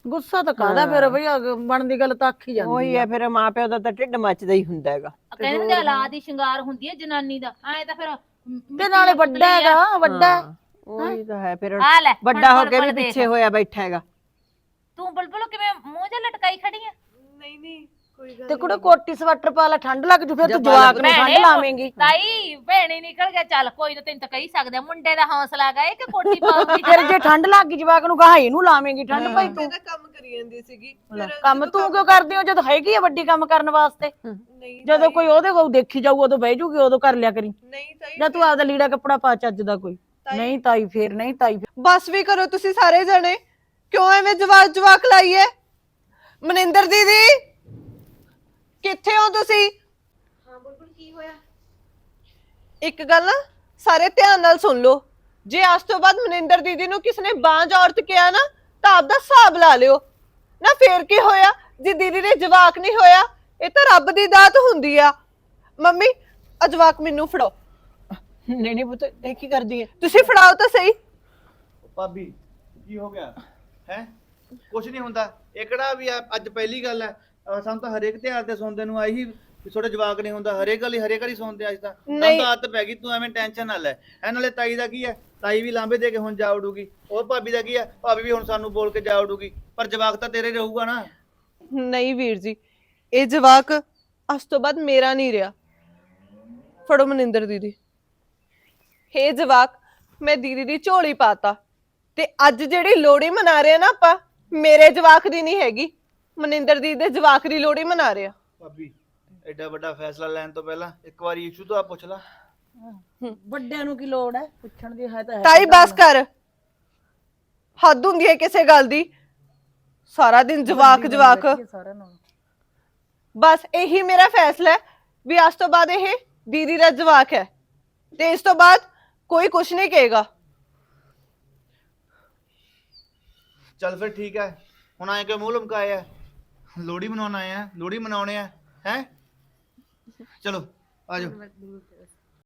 ਗੁੱਸਾ ਤਾਂ ਕਾਹਦਾ ਫਿਰ ਬਈ ਅਗ- ਬਣਦੀ ਗੱਲ ਤਾਂ ਆਖੀ ਜਾਂਦੀ ਉਹੀ ਹੈ ਫਿਰ ਮਾਂ ਪਿਓ ਦਾ ਤਾਂ ਢਿੱਡ ਮੱਚਦਾ ਹੀ ਹੁੰਦਾ ਹੈਗਾ। ਕਹਿੰਦੇ ਹੁੰਦੇ ਔਲਾਦ ਦੀ ਸ਼ਿੰਗਾਰ ਹੁੰਦੀ ਹੈ ਜਨਾਨੀ ਦਾ। ਐ ਤਾਂ ਫਿਰ ਤੇ ਨਾਲੇ ਵੱਡਾ ਹੈਗਾ ਵੱਡਾ ਹੈ। ਹਾਂ, ਉਹੀ ਤਾਂ ਹੈ ਫਿਰ ਆ ਲੈ ਵੱਡਾ ਹੋ ਕੇ ਵੀ ਬੁਲਬੁਲ ਦੇਖ। ਪਿੱਛੇ ਹੋਇਆ ਬੈਠਾ ਹੈਗਾ। ਤੂੰ ਬੁਲਬੁਲ ਕਿਵੇਂ ਮੂੰਹ ਜਿਹਾ ਲਟਕਾਈ ਖੜੀ ਆ? ਨਹੀਂ ਨਹੀਂ। ਕੋਈ ਤੇ ਕੁੜੇ ਕੋਟੀ ਸਵੈਟਰ ਪਾ ਲੈ ਠੰਡ ਲੱਗ ਜੂ ਫਿਰ ਤੂੰ ਜਵਾਕ ਨੂੰ ਠੰਡ ਭੈਣੇ, ਲਾਵੇਂਗੀ। ਤਾਈ ਭੈਣੇ ਨਿਕਲ ਗਿਆ ਚੱਲ ਕੋਈ ਨਾ ਤੈਨੂੰ ਤਾਂ ਕਹੀ ਸਕਦੇ ਆ, ਮੁੰਡੇ ਦਾ ਹੌਸਲਾ ਗਏ ਕਿ ਕੋਟੀ ਪਾਉਗੀ? ਫਿਰ ਜੇ ਠੰਡ ਲੱਗ ਗਈ ਜਵਾਕ ਨੂੰ ਕਹਾ ਇਹਨੂੰ ਲਾਵੇਂਗੀ ਠੰਡ ਭਾਈ ਤੂੰ। ਮੈਂ ਤਾਂ ਕੰਮ ਕਰੀ ਜਾਂਦੀ ਸੀਗੀ। ਕੰਮ ਤੂੰ ਕਿਉਂ ਕਰਦੀ ਹੋ ਜਦ ਹੈਗੀ ਆ ਵੱਡੀ ਕੰਮ ਕਰਨ ਵਾਸਤੇ। ਨਹੀਂ ਜਦੋਂ ਕੋਈ ਉਹਦੇ ਕੋਲ ਦੇਖੀ ਜਾਊ ਉਦੋਂ ਬਹਿ ਜੂਗੀ ਉਦੋਂ ਕਰ ਲਿਆ ਕਰੀ। ਨਹੀਂ ਤਾਈ ਜਾਂ ਤੂੰ ਆਪਦਾ ਲੀੜਾ ਕੱਪੜਾ ਪਾ ਚੱਜ ਦਾ ਕੋਈ। ਨਹੀਂ ਤਾਈ ਫੇਰ ਨਹੀਂ ਤਾਈ ਫੇਰ। ਬਸ ਵੀ ਕਰੋ ਤੁਸੀਂ ਸਾਰੇ ਜਣੇ। ਕਿਉਂ ਐਵੇਂ ਜਵਾਕ ਜਵਾਕ ਲਾਈਏ? ਮਨਿੰਦਰ ਦੀਦੀ! ਕਿੱਥੇ ਹੋ ਤੁਸੀਂ? ਹਾਂ ਬੁਲਬੁਲ ਕੀ ਹੋਇਆ? ਇੱਕ ਗੱਲ ਸਾਰੇ ਧਿਆਨ ਨਾਲ ਸੁਣ ਲਓ। ਜੇ ਅੱਜ ਤੋਂ ਬਾਅਦ ਮਨਿੰਦਰ ਦੀਦੀ ਨੂੰ ਕਿਸ ਨੇ ਬਾਂਝ ਔਰਤ ਕਿਹਾ ਨਾ ਤਾਂ ਆਪਦਾ ਹਿਸਾਬ ਲਾ ਲਿਓ। ਨਾ ਫੇਰ ਕੀ ਹੋਇਆ? ਜੇ ਦੀਦੀ ਨੇ ਜਵਾਕ ਨਹੀਂ ਹੋਇਆ ਇਹ ਤਾਂ ਰੱਬ ਦੀ ਦਾਤ ਹੁੰਦੀ ਆ। ਮੰਮੀ ਆ ਜਵਾਕ ਮੈਨੂੰ ਫੜਾਓ। ਨਹੀਂ ਨਹੀਂ ਪੁੱਤ ਇਹ ਕੀ ਕਰਦੀ ਹੈ? ਤੁਸੀਂ ਫੜਾਓ ਤਾਂ ਸਹੀ। ਭਾਬੀ ਕੀ ਹੋ ਗਿਆ? ਹੈ? ਕੁਝ ਨਹੀਂ ਹੁੰਦਾ। ਇਹ ਕਿਹੜਾ ਵੀ ਆ- ਅੱਜ ਪਹਿਲੀ ਗੱਲ ਹੈ। ਅਹ ਸਾਨੂੰ ਤਾਂ ਹਰੇਕ ਤਿਉਹਾਰ ਤੇ ਸੁਣਦੇ ਨੂੰ ਆਈ ਹੀ ਵੀ ਤੁਹਾਡਾ ਜਵਾਕ ਨਹੀਂ ਹੁੰਦਾ ਹਰੇਕ ਗੱਲ ਹੀ ਹਰੇਕ ਵਾਰੀ ਸੁਣਦੇ ਆ ਅੱਜ ਤਾਂ। ਸਾਨੂੰ ਨਹੀਂ। ਤਾਂ ਆਦਤ ਪੈ ਗਈ ਤੂੰ ਐਵੇਂ ਟੈਨਸ਼ਨ ਨਾ ਲੈ। ਇਹ ਨਾਲੇ ਤਾਈ ਦਾ ਕੀ ਹੈ? ਤਾਈ ਵੀ ਲਾਂਬੇ ਦੇ ਕੇ ਹੁਣ ਜਾ ਉਡੂਗੀ। ਉਹ ਭਾਬੀ ਦਾ ਕੀ ਹੈ? ਭਾਬੀ ਵੀ ਹੁਣ ਸਾਨੂੰ ਬੋਲ ਕੇ ਜਾ ਉਡੂਗੀ। ਪਰ ਜਵਾਕ ਤਾਂ ਤੇਰੇ ਰਹੂਗਾ ਨਾ। ਨਹੀਂ ਵੀਰ ਜੀ ਇਹ ਜਵਾਕ ਅੱਜ ਤੋਂ ਬਾਅਦ ਮੇਰਾ ਨਹੀਂ ਰਿਹਾ। ਫੜੋ ਮਨਿੰਦਰ ਦੀਦੀ। ਹੇ ਜਵਾਕ ਮੈਂ ਦੀਦੀ ਦੀ ਝੋਲੀ ਪਾਤਾ। ਤੇ ਅੱਜ ਜਿਹੜੀ ਲੋਹੜੀ ਮਨਾ ਰਹੇ ਆ ਨਾ ਆਪਾਂ ਮੇਰੇ ਜਵਾਕ ਦੀ ਨਹੀਂ ਹੈਗੀ। ਮਨਿੰਦਰ ਦੇ ਜਵਾਕ ਦੀ ਲੋਹੜੀ ਮਨਾ ਰਹੇ ਭਾਬੀ ਐਡਾ ਵੱਡਾ ਫੈਸਲਾ ਲੈਣ ਤੋਂ ਪਹਿਲਾਂ ਇੱਕ ਵਾਰੀ ਇਸ਼ੂ ਤੋਂ ਆ ਪੁੱਛ ਲਾ। ਵੱਡਿਆਂ ਨੂੰ ਕੀ ਲੋੜ ਹੈ? ਪੁੱਛਣ ਦੀ ਹੈ ਤਾਂ ਹੈ ਤਾਈ ਬਸ ਕਰ। ਹੱਦ ਹੁੰਦੀ ਹੈ ਕਿਸੇ ਗੱਲ ਦੀ। ਸਾਰਾ ਦਿਨ ਜਵਾਕ ਜਵਾਕ। ਸਾਰਿਆਂ ਨੂੰ ਬਸ ਇਹੀ ਮੇਰਾ ਫੈਸਲਾ ਹੈ ਵੀ ਅੱਜ ਤੋਂ ਬਾਅਦ ਇਹ ਦੀਦੀ ਦਾ ਜਵਾਕ ਹੈ। ਤੇ ਇਸ ਤੋਂ ਬਾਅਦ ਕੋਈ ਕੁਝ ਨਹੀਂ ਕਹੇਗਾ। ਚੱਲ ਫਿਰ ਠੀਕ ਹੈ। ਹੁਣ ਆਏ ਕਿ ਮੂੰਹ ਲਮਕਾਇਆ ਲੋਹੜੀ ਮਨਾਉਣ ਆਏ ਆ ਲੋੜੀ ਮਨਾਉਣੇ ਆ ਹੈ? ਚਲੋ ਆਜੋ